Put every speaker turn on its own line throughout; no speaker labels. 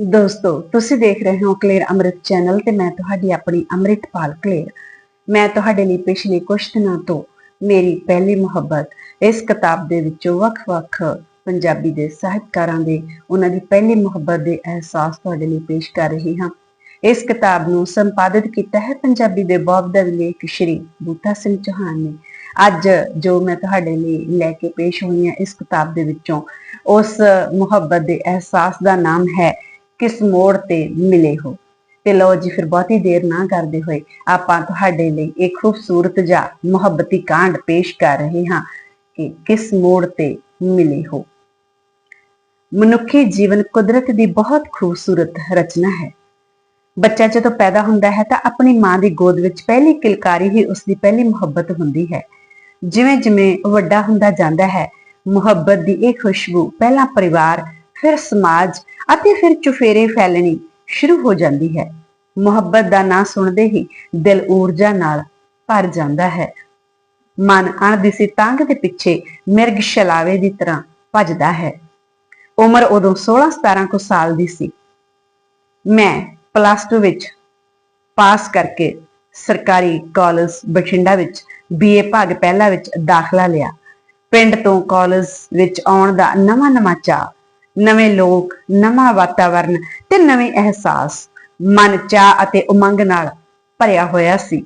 ਦੋਸਤੋ, ਤੁਸੀਂ ਦੇਖ ਰਹੇ ਹੋ ਕਲੇਰ ਅੰਮ੍ਰਿਤ ਚੈਨਲ ਤੇ ਮੈਂ ਤੁਹਾਡੀ ਆਪਣੀ ਅੰਮ੍ਰਿਤਪਾਲ ਕਲੇਰ ਮੈਂ ਤੁਹਾਡੇ ਲਈ ਪਿਛਲੇ ਕੁਝ ਦਿਨਾਂ ਤੋਂ ਮੇਰੀ ਪਹਿਲੀ ਮੁਹੱਬਤ ਇਸ ਕਿਤਾਬ ਦੇ ਵਿੱਚੋਂ ਵੱਖ-ਵੱਖ ਪੰਜਾਬੀ ਦੇ ਸਾਹਿਤਕਾਰਾਂ ਦੇ, ਉਹਨਾਂ ਦੀ ਪਹਿਲੀ ਮੁਹੱਬਤ ਦੇ ਅਹਿਸਾਸ ਤੁਹਾਡੇ ਲਈ ਪੇਸ਼ ਕਰ ਰਹੀ ਹਾਂ। ਇਸ ਕਿਤਾਬ ਨੂੰ ਸੰਪਾਦਿਤ ਕੀਤਾ ਹੈ ਪੰਜਾਬੀ ਦੇ ਬੌਬ ਦਾ ਲੇਖ ਸ਼੍ਰੀ ਬੂਟਾ ਸਿੰਘ ਚੌਹਾਨ ਨੇ। ਅੱਜ ਜੋ ਮੈਂ ਤੁਹਾਡੇ ਲਈ ਲੈ ਕੇ ਪੇਸ਼ ਹੋਈ ਹਾਂ ਇਸ ਕਿਤਾਬ ਦੇ ਵਿੱਚੋਂ, ਉਸ ਮੁਹੱਬਤ ਦੇ ਅਹਿਸਾਸ ਦਾ ਨਾਮ ਹੈ ਕਿਸ ਮੋੜ ਤੇ ਮਿਲੇ ਹੋ? ਤੇ ਲਓ ਜੀ, ਫਿਰ ਬਹੁਤੀ ਦੇਰ ਨਾ ਕਰਦੇ ਹੋਏ ਆਪਾਂ ਤੁਹਾਡੇ ਲਈ ਇੱਕ ਖੂਬਸੂਰਤ ਜਾਂ ਮੁਹੱਬਤੀ ਕਾਂਡ ਪੇਸ਼ ਕਰ ਰਹੇ ਹਾਂ ਕਿ ਕਿਸ ਮੋੜ ਤੇ ਮਿਲੇ ਹੋ? ਮਨੁੱਖੀ ਜੀਵਨ ਕੁਦਰਤ ਦੀ ਬਹੁਤ ਖੂਬਸੂਰਤ ਰਚਨਾ ਹੈ। ਬੱਚਾ ਜਦੋਂ ਪੈਦਾ ਹੁੰਦਾ ਹੈ ਤਾਂ ਆਪਣੀ ਮਾਂ ਦੀ ਗੋਦ ਵਿੱਚ ਪਹਿਲੀ ਕਿਲਕਾਰੀ ਹੀ ਉਸ ਦੀ ਪਹਿਲੀ ਮੁਹੱਬਤ ਹੁੰਦੀ ਹੈ। ਜਿਵੇਂ ਜਿਵੇਂ ਵੱਡਾ ਹੁੰਦਾ ਜਾਂਦਾ ਹੈ, ਮੁਹੱਬਤ ਦੀ ਇਹ ਖੁਸ਼ਬੂ ਪਹਿਲਾਂ ਪਰਿਵਾਰ ਫਿਰ ਸਮਾਜ ਅਤੇ ਫਿਰ ਚੁਫੇਰੇ ਫੈਲਣੀ ਸ਼ੁਰੂ ਹੋ ਜਾਂਦੀ ਹੈ। ਮੁਹੱਬਤ ਦਾ ਨਾਂ ਸੁਣਦੇ ਹੀ ਦਿਲ ਊਰਜਾ ਨਾਲ ਭਰ ਜਾਂਦਾ ਹੈ। ਮਨ ਅਣਦਿਸੀ ਤੰਗ ਦੇ ਪਿੱਛੇ ਮਿਰਗ ਸ਼ਲਾਵੇ ਦੀ ਤਰ੍ਹਾਂ ਭੱਜਦਾ ਹੈ। ਉਮਰ ਉਦੋਂ 16 17 ਕੁ ਸਾਲ ਦੀ ਸੀ। ਮੈਂ ਪਲੱਸ 2 ਵਿੱਚ ਪਾਸ ਕਰਕੇ ਸਰਕਾਰੀ ਕਾਲਜ ਬਠਿੰਡਾ ਵਿੱਚ ਬੀਏ ਭਾਗ ਪਹਿਲਾ ਵਿੱਚ ਦਾਖਲਾ ਲਿਆ। ਪਿੰਡ ਤੋਂ ਕਾਲਜ ਵਿੱਚ ਆਉਣ ਦਾ ਨਵਾਂ ਨਵਾਂ ਚਾਅ ਨਵੇਂ ਲੋਕ, ਨਵਾਂ ਵਾਤਾਵਰਨ ਤੇ ਨਵੇਂ ਅਹਿਸਾਸ, ਮਨ ਚਾਹ ਅਤੇ ਉਮੰਗ ਨਾਲ ਭਰਿਆ ਹੋਇਆ ਸੀ।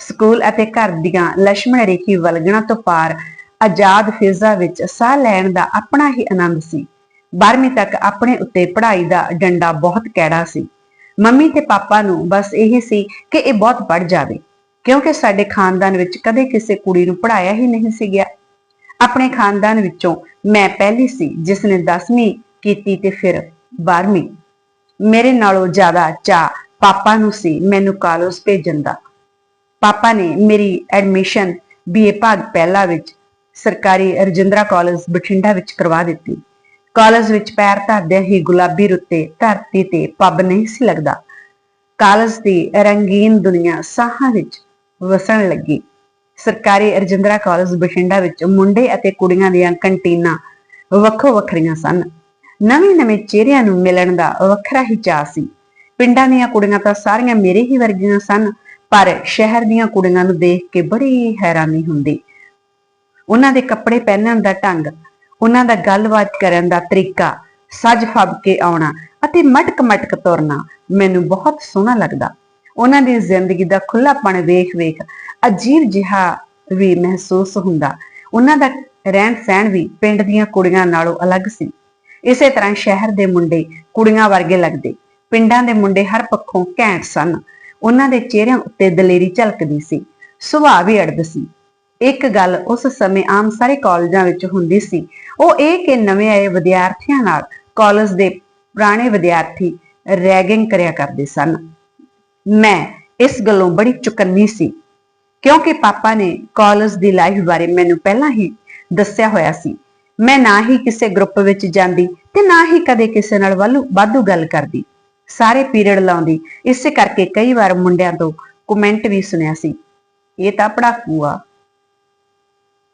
ਸਕੂਲ ਅਤੇ ਘਰ ਦੀਆਂ ਲక్ష్ਮਣ ਰੇਖੀ ਵਲਗਣਾ ਤੋਂ ਪਾਰ ਆਜ਼ਾਦ ਫਿਰਜ਼ਾ ਵਿੱਚ ਸਾਹ ਲੈਣ ਦਾ ਆਪਣਾ ਹੀ ਆਨੰਦ ਸੀ। 12ਵੀਂ ਤੱਕ ਆਪਣੇ ਉੱਤੇ ਪੜ੍ਹਾਈ ਦਾ ਡੰਡਾ ਬਹੁਤ ਕੈੜਾ ਸੀ। ਮੰਮੀ ਤੇ ਪਾਪਾ ਨੂੰ ਬਸ ਇਹੀ ਸੀ ਕਿ ਇਹ ਬਹੁਤ ਪੜ ਜਾਵੇ, ਕਿਉਂਕਿ ਸਾਡੇ ਖਾਨਦਾਨ ਵਿੱਚ ਕਦੇ ਕਿਸੇ ਕੁੜੀ ਨੂੰ ਪੜਾਇਆ ਹੀ ਨਹੀਂ ਸੀ ਗਿਆ। ਆਪਣੇ ਖਾਨਦਾਨ ਵਿੱਚੋਂ ਮੈਂ ਪਹਿਲੀ ਸੀ, ਜਿਸ ਨੇ 10ਵੀਂ ਕੀਤੀ ਤੇ ਫਿਰ 12ਵੀਂ ਮੇਰੇ ਨਾਲੋਂ ਜ਼ਿਆਦਾ ਚਾ ਪਾਪਾ ਨੂੰ ਸੀ ਮੈਨੂੰ ਕਾਲਜ ਭੇਜਣ ਦਾ। ਪਾਪਾ ਨੇ ਮੇਰੀ ਐਡਮਿਸ਼ਨ ਬੀਏ ਭਾਗ ਪਹਿਲਾ ਵਿੱਚ ਸਰਕਾਰੀ ਰਜਿੰਦਰਾ ਕਾਲਜ ਬਠਿੰਡਾ ਵਿੱਚ ਕਰਵਾ ਦਿੱਤੀ। ਕਾਲਜ ਵਿੱਚ ਪੈਰ ਧਰਦਿਆਂ ਹੀ ਗੁਲਾਬੀ ਰੁੱਤੇ ਧਰਤੀ ਤੇ ਪੱਬ ਨਹੀਂ ਸੀ ਲੱਗਦਾ। ਕਾਲਜ ਦੀ ਰੰਗੀਨ ਦੁਨੀਆ ਸਾਹਾਂ ਵਿੱਚ ਵਸਣ ਲੱਗੀ। ਸਰਕਾਰੀ ਰਜਿੰਦਰਾ ਕਾਲਜ ਬਠਿੰਡਾ ਵਿੱਚ ਮੁੰਡੇ ਅਤੇ ਕੁੜੀਆਂ ਦੀਆਂ ਕੰਟੀਨਾਂ ਵੱਖੋ ਵੱਖਰੀਆਂ ਸਨ। ਨਵੇਂ ਨਵੇਂ ਚਿਹਰਿਆਂ ਨੂੰ ਮਿਲਣ ਦਾ ਵੱਖਰਾ ਹੀ ਚਾਅ ਸੀ। ਪਿੰਡਾਂ ਦੀਆਂ ਕੁੜੀਆਂ ਤਾਂ ਸਾਰੀਆਂ ਮੇਰੇ ਹੀ ਵਰਗੀਆਂ ਸਨ, ਪਰ ਸ਼ਹਿਰ ਦੀਆਂ ਕੁੜੀਆਂ ਨੂੰ ਦੇਖ ਕੇ ਬੜੀ ਹੈਰਾਨੀ ਹੁੰਦੀ। ਉਹਨਾਂ ਦੇ ਕੱਪੜੇ ਪਹਿਨਣ ਦਾ ਢੰਗ, ਉਹਨਾਂ ਦਾ ਗੱਲਬਾਤ ਕਰਨ ਦਾ ਤਰੀਕਾ, ਸੱਜ ਫੱਬ ਕੇ ਆਉਣਾ ਅਤੇ ਮਟਕ ਮਟਕ ਤੁਰਨਾ ਮੈਨੂੰ ਬਹੁਤ ਸੋਹਣਾ ਲੱਗਦਾ। ਉਹਨਾਂ ਦੀ ਜ਼ਿੰਦਗੀ ਦਾ ਖੁੱਲਾਪਣ ਵੇਖ-ਵੇਖ ਅਜੀਬ ਜਿਹਾ ਵੀ ਮਹਿਸੂਸ ਹੁੰਦਾ। ਉਹਨਾਂ ਦਾ ਰਹਿਣ ਸਹਿਣ ਵੀ ਪਿੰਡ ਦੀਆਂ ਕੁੜੀਆਂ ਨਾਲੋਂ ਅਲੱਗ ਸੀ। ਇਸੇ ਤਰ੍ਹਾਂ ਸ਼ਹਿਰ ਦੇ ਮੁੰਡੇ ਕੁੜੀਆਂ ਵਰਗੇ ਲੱਗਦੇ। ਪਿੰਡਾਂ ਦੇ ਮੁੰਡੇ ਹਰ ਪੱਖੋਂ ਘੈਂਟ ਸਨ। ਉਹਨਾਂ ਦੇ ਚਿਹਰਿਆਂ ਉੱਤੇ ਦਲੇਰੀ ਝਲਕਦੀ ਸੀ। ਸੁਭਾਅ ਵੀ ਅੜਦ ਸੀ। ਇੱਕ ਗੱਲ ਉਸ ਸਮੇਂ ਆਮ ਸਾਰੇ ਕਾਲਜਾਂ ਵਿੱਚ ਹੁੰਦੀ ਸੀ। ਉਹ ਇਹ ਕਿ ਨਵੇਂ ਆਏ ਵਿਦਿਆਰਥੀਆਂ ਨਾਲ ਕਾਲਜ ਦੇ ਪੁਰਾਣੇ ਵਿਦਿਆਰਥੀ ਰੈਗਿੰਗ ਕਰਿਆ ਕਰਦੇ ਸਨ। ਮੈਂ ਇਸ ਗੱਲੋਂ ਬੜੀ ਚੁਕੰਨੀ ਸੀ। ਕਿਉਂਕਿ ਪਾਪਾ ਨੇ ਕਾਲਜ ਦੀ ਲਾਈਫ ਬਾਰੇ ਮੈਨੂੰ ਪਹਿਲਾਂ ਹੀ ਦੱਸਿਆ ਹੋਇਆ ਸੀ। ਮੈਂ ਨਾ ਹੀ ਕਿਸੇ ਗਰੁੱਪ ਵਿੱਚ ਜਾਂਦੀ ਤੇ ਨਾ ਹੀ ਕਦੇ ਕਿਸੇ ਨਾਲ ਵੱਲੂ ਵਾਧੂ ਗੱਲ ਕਰਦੀ। ਸਾਰੇ ਪੀਰੀਅਡ ਲਾਉਂਦੀ। ਇਸੇ ਕਰਕੇ ਕਈ ਵਾਰ ਮੁੰਡਿਆਂ ਤੋਂ ਕਮੈਂਟ ਵੀ ਸੁਣਿਆ ਸੀ। ਇਹ ਤਾਂ ਪੜਾਕੂ ਆ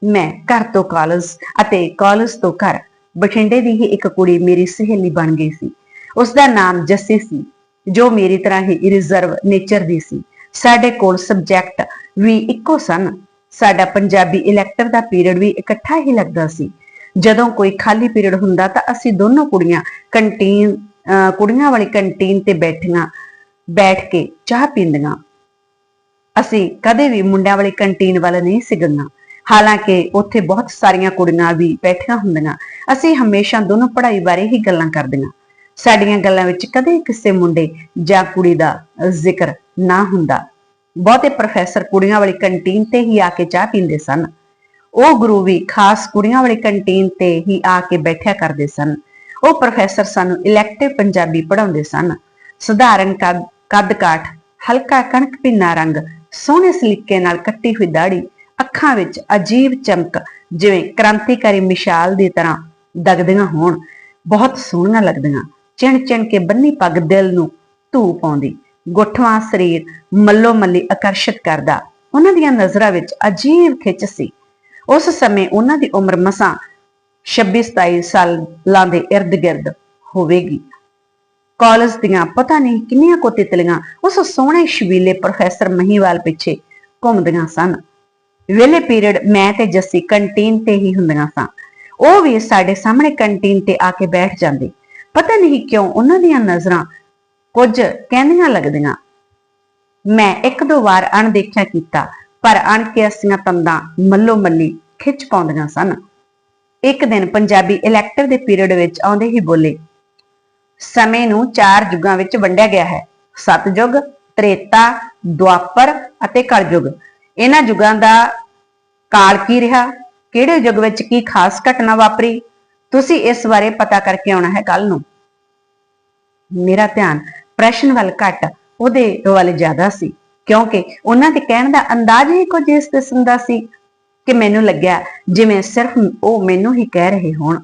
ਮੈਂ ਘਰ ਤੋਂ ਕਾਲਜ ਅਤੇ ਕਾਲਜ ਤੋਂ ਘਰ ਬਠਿੰਡੇ ਦੀ ਹੀ ਇੱਕ ਕੁੜੀ ਮੇਰੀ ਸਹੇਲੀ ਬਣ ਗਈ ਸੀ। ਉਸ ਦਾ ਨਾਮ ਜੱਸੀ ਸੀ, ਜੋ ਮੇਰੀ ਤਰ੍ਹਾਂ ਹੀ ਰਿਜ਼ਰਵ ਨੇਚਰ ਦੀ ਸੀ। ਸਾਡੇ ਕੋਲ ਸਬਜੈਕਟ ਵੀ ਇੱਕੋ ਸਨ। ਸਾਡਾ ਪੰਜਾਬੀ ਇਲੈਕਟਰ ਦਾ ਪੀਰੀਅਡ ਵੀ ਇਕੱਠਾ ਹੀ ਲੱਗਦਾ ਸੀ। ਜਦੋਂ ਕੋਈ ਖਾਲੀ ਪੀਰੀਅਡ ਹੁੰਦਾ ਤਾਂ ਅਸੀਂ ਦੋਨੋਂ ਕੁੜੀਆਂ ਕੰਟੀਨ ਅਹ ਕੁੜੀਆਂ ਵਾਲੀ ਕੰਟੀਨ ਤੇ ਬੈਠੀਆਂ, ਬੈਠ ਕੇ ਚਾਹ ਪੀਂਦੀਆਂ। ਅਸੀਂ ਕਦੇ ਵੀ ਮੁੰਡਿਆਂ ਵਾਲੀ ਕੰਟੀਨ ਵੱਲ ਨਹੀਂ ਸੀ ਹਾਲਾਂਕਿ ਉੱਥੇ ਬਹੁਤ ਸਾਰੀਆਂ ਕੁੜੀਆਂ ਵੀ ਬੈਠੀਆਂ ਹੁੰਦੀਆਂ। ਅਸੀਂ ਹਮੇਸ਼ਾ ਦੋਨੋਂ ਪੜ੍ਹਾਈ ਬਾਰੇ ਹੀ ਗੱਲਾਂ ਕਰਦੀਆਂ। ਸਾਡੀਆਂ ਗੱਲਾਂ ਵਿੱਚ ਕਦੇ ਕਿਸੇ ਮੁੰਡੇ ਜਾਂ ਕੁੜੀ ਦਾ ਜ਼ਿਕਰ ਨਾ ਹੁੰਦਾ। ਬਹੁਤੇ ਪ੍ਰੋਫੈਸਰ ਕੁੜੀਆਂ ਵਾਲੀ ਕੰਟੀਨ ਤੇ ਹੀ ਆ ਕੇ ਚਾਹ ਪੀਂਦੇ ਸਨ। ਉਹ ਗੁਰੂ ਵੀ ਖਾਸ ਕੁੜੀਆਂ ਵਾਲੀ ਕੰਟੀਨ ਤੇ ਹੀ ਆ ਕੇ ਬੈਠਿਆ ਕਰਦੇ ਸਨ। ਉਹ ਪ੍ਰੋਫੈਸਰ ਸਾਨੂੰ ਇਲੈਕਟਿਵ ਪੰਜਾਬੀ ਪੜ੍ਹਾਉਂਦੇ ਸਨ। ਸਧਾਰਨ ਕੱਦ ਕੱਦ ਕਾਠ ਹਲਕਾ ਕਣਕ ਪਿੰਨਾ ਰੰਗ, ਸੋਹਣੇ ਸਲੀਕੇ ਨਾਲ ਕੱਟੀ ਹੋਈ ਦਾੜੀ ਅੱਖਾਂ ਵਿੱਚ ਅਜੀਬ ਚਮਕ, ਜਿਵੇਂ ਕ੍ਰਾਂਤੀਕਾਰੀ ਮਿਸਾਲ ਦੀ ਤਰ੍ਹਾਂ ਦਗਦੀਆਂ ਹੋਣ, ਬਹੁਤ ਸੋਹਣੀਆਂ ਲੱਗਦੀਆਂ। ਚਿਣ ਚਿਣ ਕੇ ਬੰਨੀ ਪੱਗ ਦਿਲ ਨੂੰ ਧੂ ਪਾਉਂਦੀ ਗੁੱਠਵਾਂ ਸਰੀਰ ਮੱਲੋ ਮੱਲੀ ਆਕਰਸ਼ਿਤ ਕਰਦਾ। ਉਹਨਾਂ ਦੀਆਂ ਨਜ਼ਰਾਂ ਵਿੱਚ ਅਜੀਬ ਖਿੱਚ ਸੀ। ਉਸ ਸਮੇਂ ਉਹਨਾਂ ਦੀ ਉਮਰ ਮਸਾਂ 26 27 ਸਾਲਾਂ ਦੇ ird-gird ਹੋਵੇਗੀ। ਕਾਲਜ ਦੀਆਂ ਪਤਾ ਨਹੀਂ ਕਿੰਨੀਆਂ ਕੋ ਤਿਤਲੀਆਂ ਉਸ ਸੋਹਣੇ ਸ਼ਬੀਲੇ ਪ੍ਰੋਫੈਸਰ ਮਹੀਵਾਲ ਪਿੱਛੇ ਘੁੰਮਦੀਆਂ ਸਨ। ਵੇਲੇ ਪੀਰੀਅਡ ਮੈਂ ਤੇ ਜੱਸੀ ਕੰਟੀਨ ਤੇ ਹੀ ਹੁੰਦੀਆਂ ਸਾਂ। ਉਹ ਵੀ ਸਾਡੇ ਸਾਹਮਣੇ ਕੰਟੀਨ ਤੇ ਆ ਕੇ ਬੈਠ ਜਾਂਦੇ। ਪਤਾ ਨਹੀਂ ਕਿਉਂ ਉਹਨਾਂ ਦੀਆਂ ਨਜ਼ਰਾਂ ਕੁਝ ਕਹਿੰਦੀਆਂ ਲੱਗਦੀਆਂ। ਮੈਂ ਇੱਕ ਦੋ ਵਾਰ ਅਣਦੇਖਿਆ ਕੀਤਾ। ਪਰ ਅਣਕਿਆਸੀਆਂ ਤੰਦਾਂ ਮੱਲੋ ਮੱਲੀ ਖਿੱਚ ਪਾਉਂਦੀਆਂ ਸਨ। ਇੱਕ ਦਿਨ ਪੰਜਾਬੀ ਇਲੈਕਟਿਵ ਦੇ ਪੀਰੀਅਡ ਵਿੱਚ ਆਉਂਦੇ ਹੀ ਬੋਲੇ, ਸਮੇਂ ਨੂੰ ਚਾਰ ਯੁੱਗਾਂ ਵਿੱਚ ਵੰਡਿਆ ਗਿਆ ਹੈ। ਸਤਜੁਗ ਤ੍ਰੇਤਾ, ਦੁਆਪਰ ਅਤੇ ਕਲਯੁਗ ਇਹਨਾਂ ਯੁੱਗਾਂ ਦਾ ਕਾਲ ਕੀ ਰਿਹਾ? ਕਿਹੜੇ ਯੁੱਗ ਵਿੱਚ ਕੀ ਖਾਸ ਘਟਨਾ ਵਾਪਰੀ? ਤੁਸੀਂ ਇਸ ਬਾਰੇ ਪਤਾ ਕਰਕੇ ਆਉਣਾ ਹੈ ਕੱਲ ਨੂੰ। ਮੇਰਾ ਧਿਆਨ ਪ੍ਰਸ਼ਨ ਵੱਲ ਘੱਟ, ਉਹਦੇ ਵੱਲ ਜ਼ਿਆਦਾ ਸੀ। ਕਿਉਂਕਿ ਉਹਨਾਂ ਦੇ ਕਹਿਣ ਦਾ ਅੰਦਾਜ਼ ਹੀ ਕੁਝ ਇਸ ਕਿਸਮ ਦਾ ਸੀ ਕਿ ਮੈਨੂੰ ਲੱਗਿਆ ਜਿਵੇਂ ਸਿਰਫ ਉਹ ਮੈਨੂੰ ਹੀ ਕਹਿ ਰਹੇ ਹੋਣ।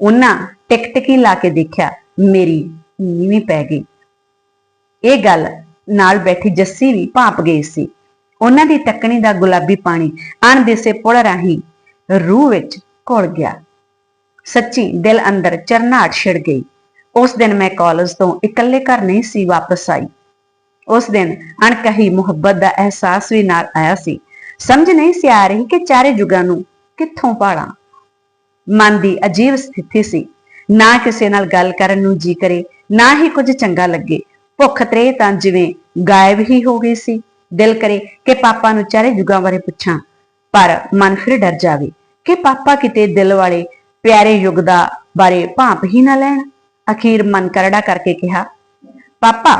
ਉਹਨਾਂ ਟਿਕਟਿਕੀ ਲਾ ਕੇ ਦੇਖਿਆ, ਮੇਰੀ ਨੀਵੀਂ ਪੈ ਗਈ। ਇਹ ਗੱਲ ਨਾਲ ਬੈਠੀ ਜੱਸੀ ਵੀ ਭਾਪ ਗਈ ਸੀ। ਉਹਨਾਂ ਦੀ ਟੱਕਣੀ ਦਾ ਗੁਲਾਬੀ ਪਾਣੀ ਅਣਦੇਸੇ ਪੁਲ ਰਾਹੀਂ ਰੂਹ ਵਿੱਚ ਘੁਲ ਗਿਆ। ਸੱਚੀ ਦਿਲ ਅੰਦਰ ਚਰਨਾਟ ਛਿੜ ਗਈ। ਉਸ ਦਿਨ ਮੈਂ ਕਾਲਜ ਤੋਂ ਇਕੱਲੇ ਘਰ ਨਹੀਂ ਸੀ ਵਾਪਸ ਆਈ। ਉਸ ਦਿਨ ਅਣਕਹੀ ਮੁਹੱਬਤ ਦਾ ਅਹਿਸਾਸ ਵੀ ਨਾਲ ਆਇਆ ਸੀ। ਸਮਝ ਨਹੀਂ ਸੀ ਆ ਰਹੀ ਕਿ ਚਾਰੇ ਜੁਗਾਂ ਨੂੰ ਕਿੱਥੋਂ ਪਾਲਾਂ ਮਨ ਦੀ ਅਜੀਬ ਸਥਿਤੀ ਸੀ। ਨਾ ਕਿਸੇ ਨਾਲ ਗੱਲ ਕਰਨ ਨੂੰ ਜੀ ਕਰੇ, ਨਾ ਹੀ ਕੁਝ ਚੰਗਾ ਲੱਗੇ। ਭੁੱਖ ਤਰੇ ਤਾਂ ਜਿਵੇਂ ਗਾਇਬ ਹੀ ਹੋ ਗਈ ਸੀ। ਦਿਲ ਕਰੇ ਕਿ ਪਾਪਾ ਨੂੰ ਚਾਰੇ ਜੁਗਾਂ ਬਾਰੇ ਪੁੱਛਾਂ, ਪਰ ਮਨ ਫਿਰ ਡਰ ਜਾਵੇ ਕਿ ਪਾਪਾ ਕਿਤੇ ਦਿਲ ਵਾਲੇ ਪਿਆਰੇ ਯੁੱਗ ਦਾ ਬਾਰੇ ਭਾਂਪ ਹੀ ਨਾ ਲੈਣ। ਅਖੀਰ ਮਨ ਕਰੜਾ ਕਰਕੇ ਕਿਹਾ, ਪਾਪਾ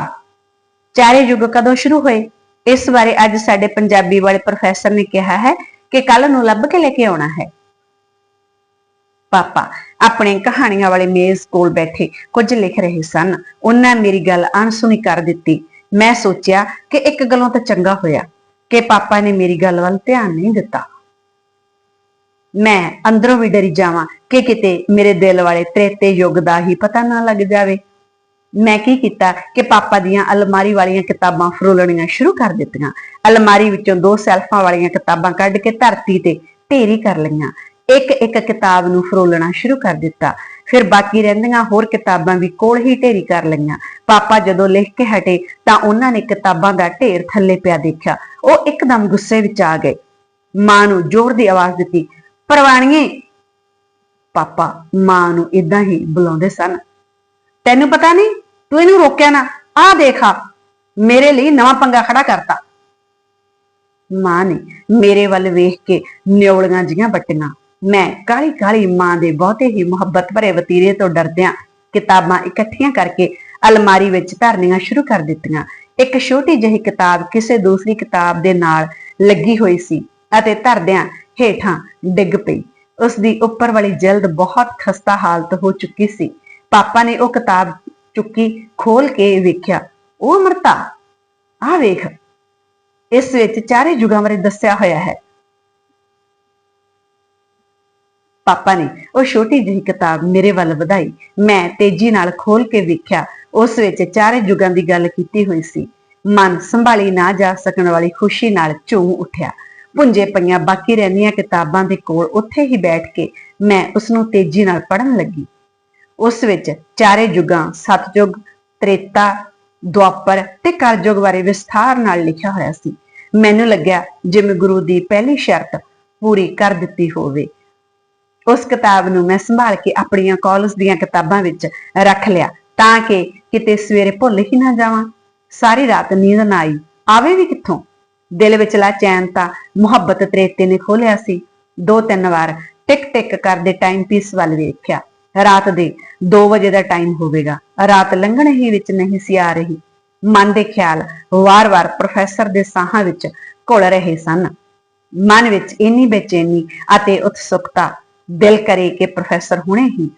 ਚਾਰੇ ਯੁੱਗ ਕਦੋਂ ਸ਼ੁਰੂ ਹੋਏ? ਇਸ ਬਾਰੇ ਅੱਜ ਸਾਡੇ ਪੰਜਾਬੀ ਵਾਲੇ ਪ੍ਰੋਫੈਸਰ ਨੇ ਕਿਹਾ ਹੈ ਕਿ ਕੱਲ ਨੂੰ ਲੱਭ ਕੇ ਲੈ ਕੇ ਆਉਣਾ ਹੈ। ਪਾਪਾ, ਆਪਣੇ ਕਹਾਣੀਆਂ ਵਾਲੇ ਮੇਜ਼ ਕੋਲ ਬੈਠੇ ਕੁਝ ਲਿਖ ਰਹੇ ਸਨ। ਉਹਨਾਂ ਮੇਰੀ ਗੱਲ ਅਣਸੁਣੀ ਕਰ ਦਿੱਤੀ। ਮੈਂ ਸੋਚਿਆ ਕਿ ਇੱਕ ਗੱਲੋਂ ਤਾਂ ਚੰਗਾ ਹੋਇਆ ਕਿ ਪਾਪਾ ਨੇ ਮੇਰੀ ਗੱਲ ਵੱਲ ਧਿਆਨ ਨਹੀਂ ਦਿੱਤਾ। ਮੈਂ ਅੰਦਰੋਂ ਵੀ ਡਰੀ ਜਾਵਾਂ ਕਿ ਕਿਤੇ ਮੇਰੇ ਦਿਲ ਵਾਲੇ ਤ੍ਰੇਤੇ ਯੁੱਗ ਦਾ ਹੀ ਪਤਾ ਨਾ ਲੱਗ ਜਾਵੇ। ਮੈਂ ਕੀ ਕੀਤਾ ਕਿ ਪਾਪਾ ਦੀਆਂ ਅਲਮਾਰੀ ਵਾਲੀਆਂ ਕਿਤਾਬਾਂ ਫਰੋਲਣੀਆਂ ਸ਼ੁਰੂ ਕਰ ਦਿੱਤੀਆਂ। ਅਲਮਾਰੀ ਵਿੱਚੋਂ ਦੋ ਸੈਲਫਾਂ ਵਾਲੀਆਂ ਕਿਤਾਬਾਂ ਕੱਢ ਕੇ ਧਰਤੀ ਤੇ ਢੇਰੀ ਕਰ ਲਈਆਂ। ਇੱਕ ਇੱਕ ਕਿਤਾਬ ਨੂੰ ਫਰੋਲਣਾ ਸ਼ੁਰੂ ਕਰ ਦਿੱਤਾ। ਫਿਰ ਬਾਕੀ ਰਹਿੰਦੀਆਂ ਹੋਰ ਕਿਤਾਬਾਂ ਵੀ ਕੋਲ ਹੀ ਢੇਰੀ ਕਰ ਲਈਆਂ। ਪਾਪਾ ਜਦੋਂ ਲਿਖ ਕੇ ਹਟੇ ਤਾਂ ਉਹਨਾਂ ਨੇ ਕਿਤਾਬਾਂ ਦਾ ਢੇਰ ਥੱਲੇ ਪਿਆ ਦੇਖਿਆ। ਉਹ ਇੱਕਦਮ ਗੁੱਸੇ ਵਿੱਚ ਆ ਗਏ। ਮਾਂ ਨੂੰ ਜ਼ੋਰ ਦੀ ਆਵਾਜ਼ ਦਿੱਤੀ, ਪਰਵਾਣੀਏ! ਪਾਪਾ ਮਾਂ ਨੂੰ ਇਦਾਂ ਹੀ ਬੁਲਾਉਂਦੇ ਸਨ। ਤੈਨੂੰ ਪਤਾ ਨਹੀਂ ਤੂੰ ਇਹਨੂੰ ਰੋਕਿਆ ਨਾ, ਆਹ ਦੇਖਾ ਮੇਰੇ ਲਈ ਨਵਾਂ ਪੰਗਾ ਖੜਾ ਕਰਤਾ। ਮਾਂ ਨੇ ਮੇਰੇ ਵੱਲ ਵੇਖ ਕੇ ਨਿਉਲੀਆਂ ਜੀਆਂ ਬੱਟੀਆਂ ਮੈਂ ਕਾਲੀ ਕਾਲੀ ਮਾਂ ਦੇ ਬਹੁਤੇ ਹੀ ਮੁਹੱਬਤ ਭਰੇ ਵਤੀਰੇ ਤੋਂ ਡਰਦਿਆਂ ਕਿਤਾਬਾਂ ਇਕੱਠੀਆਂ ਕਰਕੇ ਅਲਮਾਰੀ ਵਿੱਚ ਧਰਨੀਆਂ ਸ਼ੁਰੂ ਕਰ ਦਿੱਤੀਆਂ। ਇੱਕ ਛੋਟੀ ਜਿਹੀ ਕਿਤਾਬ ਕਿਸੇ ਦੂਸਰੀ ਕਿਤਾਬ ਦੇ ਨਾਲ ਲੱਗੀ ਹੋਈ ਸੀ ਅਤੇ ਧਰਦਿਆਂ ਹੇਠਾਂ ਡਿੱਗ ਪਈ। ਉਸ ਦੀ ਉੱਪਰ ਵਾਲੀ ਜਲਦ ਬਹੁਤ ਖਸਤਾ ਹਾਲਤ ਹੋ ਚੁੱਕੀ ਸੀ। ਪਾਪਾ ਨੇ ਉਹ ਕਿਤਾਬ ਚੁੱਕੀ ਖੋਲ ਕੇ ਵੇਖਿਆ, ਉਹ ਅਮਰਤਾ। ਆ ਵੇਖ, ਇਸ ਵਿੱਚ ਚਾਰੇ ਯੁਗਾਂ ਬਾਰੇ ਦੱਸਿਆ ਹੋਇਆ ਹੈ। ਪਾਪਾ ਨੇ ਉਹ ਛੋਟੀ ਜਿਹੀ ਕਿਤਾਬ ਮੇਰੇ ਵੱਲ ਵਧਾਈ। ਮੈਂ ਤੇਜ਼ੀ ਨਾਲ ਖੋਲ ਕੇ ਵੇਖਿਆ, ਉਸ ਵਿੱਚ ਚਾਰੇ ਯੁਗਾਂ ਦੀ ਗੱਲ ਕੀਤੀ ਹੋਈ ਸੀ। ਮਨ ਸੰਭਾਲੀ ਨਾ ਜਾ ਸਕਣ ਵਾਲੀ ਖੁਸ਼ੀ ਨਾਲ ਝੂਮ ਉੱਠਿਆ। ਪੁੰਜੇ ਪਈਆਂ ਬਾਕੀ ਰਹਿੰਦੀਆਂ ਕਿਤਾਬਾਂ ਦੇ ਕੋਲ ਉੱਥੇ ਹੀ ਬੈਠ ਕੇ ਮੈਂ ਉਸ ਨੂੰ ਤੇਜ਼ੀ ਨਾਲ ਪੜ੍ਹਨ ਲੱਗੀ। ਉਸ ਵਿੱਚ ਚਾਰੇ ਯੁੱਗਾਂ ਸਤਜੁਗ, ਤ੍ਰੇਤਾ, ਦੁਆਪਰ ਤੇ ਕਲਯੁਗ ਬਾਰੇ ਵਿਸਥਾਰ ਨਾਲ ਲਿਖਿਆ ਹੋਇਆ ਸੀ। ਮੈਨੂੰ ਲੱਗਿਆ ਜਿਵੇਂ ਗੁਰੂ ਦੀ ਪਹਿਲੀ ਸ਼ਰਤ ਪੂਰੀ ਕਰ ਦਿੱਤੀ ਹੋਵੇ। ਉਸ ਕਿਤਾਬ ਨੂੰ ਮੈਂ ਸੰਭਾਲ ਕੇ ਆਪਣੀਆਂ ਕਾਲਜ ਦੀਆਂ ਕਿਤਾਬਾਂ ਵਿੱਚ ਰੱਖ ਲਿਆ ਤਾਂ ਕਿ ਕਿਤੇ ਸਵੇਰੇ ਭੁੱਲ ਹੀ ਨਾ ਜਾਵਾਂ। ਸਾਰੀ ਰਾਤ ਨੀਂਦ ਨਾ ਆਈ। ਆਵੇ ਵੀ ਕਿੱਥੋਂ? ਦਿਲ ਵਿਚਲਾ ਚੈਨ ਤਾਂ ਮੁਹੱਬਤ ਤਰੇਤੇ ਨੇ ਖੋਲਿਆ ਸੀ। ਦੋ ਤਿੰਨ ਵਾਰ ਟਿਕ ਟਿਕ ਕਰਦੇ ਟਾਈਮ ਪੀਸ ਵੱਲ ਵੇਖਿਆ। ਰਾਤ ਦੇ 2 ਵਜੇ ਦਾ ਟਾਈਮ ਹੋਵੇਗਾ। ਰਾਤ ਲੰਘਣ ਹੀ ਵਿੱਚ ਨਹੀਂ ਸੀ ਆ ਰਹੀ। ਮਨ ਦੇ ਖਿਆਲ ਵਾਰ-ਵਾਰ ਪ੍ਰੋਫੈਸਰ ਦੇ ਸਾਹਾਂ ਵਿੱਚ ਘੁਲ ਰਹੇ ਸਨ। ਮਨ ਵਿੱਚ ਇੰਨੀ ਬੇਚੈਨੀ ਅਤੇ ਉਤਸੁਕਤਾ ਦਿਲ ਕਰੇ ਕਿ ਪ੍ਰੋਫੈਸਰ ਹੁਣੇ ਹੀ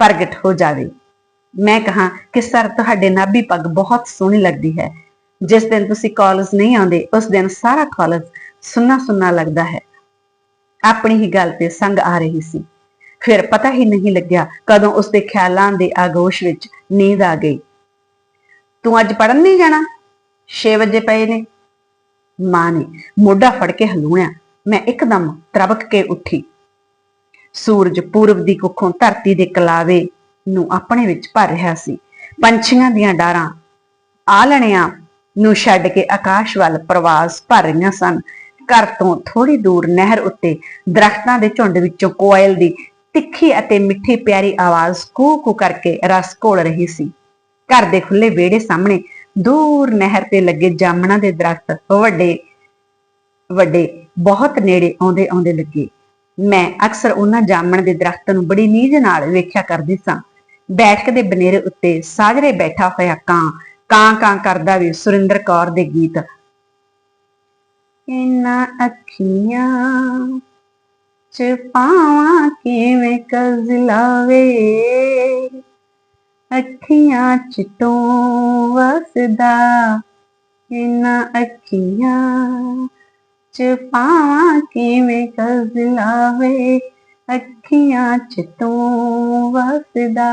ਪ੍ਰਗਟ ਹੋ ਜਾਵੇ। ਮੈਂ ਕਹਾ ਕਿ ਸਰ, ਤੁਹਾਡੇ ਨਾਭੀ ਪੱਗ ਬਹੁਤ ਸੋਹਣੀ ਲੱਗਦੀ ਹੈ। ਜਿਸ ਦਿਨ ਤੁਸੀਂ ਕਾਲਜ ਨਹੀਂ ਆਉਂਦੇ, ਉਸ ਦਿਨ ਸਾਰਾ ਕਾਲਜ ਸੁੰਨਾ ਸੁੰਨਾ ਲੱਗਦਾ ਹੈ। ਆਪਣੀ ਹੀ ਗੱਲ ਤੇ ਸੰਗ ਆ ਰਹੀ ਸੀ। ਫਿਰ ਪਤਾ ਹੀ ਨਹੀਂ ਲੱਗਿਆ ਕਦੋਂ ਉਸਦੇ ਖਿਆਲਾਂ ਦੇ ਆਗੋਸ਼ ਵਿੱਚ ਨੀਂਦ ਆ ਗਈ। ਤੂੰ ਅੱਜ ਪੜਨ ਨਹੀਂ ਜਾਣਾ? 6 ਵਜੇ ਪਏ ਨੇ। ਮਾਂ ਨੇ ਮੋਢਾ ਫੜ ਕੇ ਹਲੂਣਿਆ। ਮੈਂ ਇੱਕਦਮ ਤਰਬਕ ਕੇ ਉੱਠੀ। ਸੂਰਜ ਪੂਰਬ ਦੀ ਕੁੱਖੋਂ ਧਰਤੀ ਦੇ ਕਲਾਵੇ ਨੂੰ ਆਪਣੇ ਵਿੱਚ ਭਰ ਰਿਹਾ ਸੀ। ਪੰਛੀਆਂ ਦੀਆਂ ਡਾਰਾਂ ਆਲਣਿਆਂ ਨੂੰ ਛੱਡ ਕੇ ਆਕਾਸ਼ ਵੱਲ ਪ੍ਰਵਾਸ ਭਰ ਰਹੀਆਂ ਸਨ। ਘਰ ਤੋਂ ਥੋੜੀ ਦੂਰ ਨਹਿਰ ਉੱਤੇ ਦਰਖਤਾਂ ਦੇ ਝੁੰਡ ਵਿੱਚੋਂ ਕੋਇਲ ਦੀ ਤਿੱਖੀ ਅਤੇ ਮਿੱਠੀ ਪਿਆਰੀ ਆਵਾਜ਼ ਕੂ ਕੂ ਕਰਕੇ ਰਸ ਘੋਲ ਰਹੀ ਸੀ। ਘਰ ਦੇ ਖੁੱਲੇ ਵਿਹੜੇ ਸਾਹਮਣੇ ਦੂਰ ਨਹਿਰ ਤੇ ਲੱਗੇ ਜਾਮਣਾਂ ਦੇ ਦਰਖਤ ਵੱਡੇ ਵੱਡੇ, ਬਹੁਤ ਨੇੜੇ ਆਉਂਦੇ ਆਉਂਦੇ ਲੱਗੇ। ਮੈਂ ਅਕਸਰ ਉਹਨਾਂ ਜਾਮਣ ਦੇ ਦਰਖਤ ਨੂੰ ਬੜੀ ਨੀਝ ਨਾਲ ਵੇਖਿਆ ਕਰਦੀ ਸਾਂ। ਬੈਠਕ ਦੇ ਬਨੇਰੇ ਉੱਤੇ ਸਾਜਰੇ ਬੈਠਾ ਹੋਇਆ ਕਾਂ ਕਾਂ ਕਾਂ ਕਰਦਾ ਵੀ ਸੁਰਿੰਦਰ ਕੌਰ ਦੇ ਗੀਤ ਇਨਾ ਅੱਖੀਆਂ ਚ ਪਾਵਾਂ ਕਿਵੇਂ ਕਜ਼ਲਾਵੇ ਅੱਖੀਆਂ ਚ ਤੂੰ ਵਸਦਾ ਇਨਾ ਅੱਖੀਆਂ ਚ ਪਾਵਾਂ ਕਿਵੇਂ ਕਜ਼ਲਾਵੇ ਅੱਖੀਆਂ ਚ ਤੂੰ ਵਸਦਾ।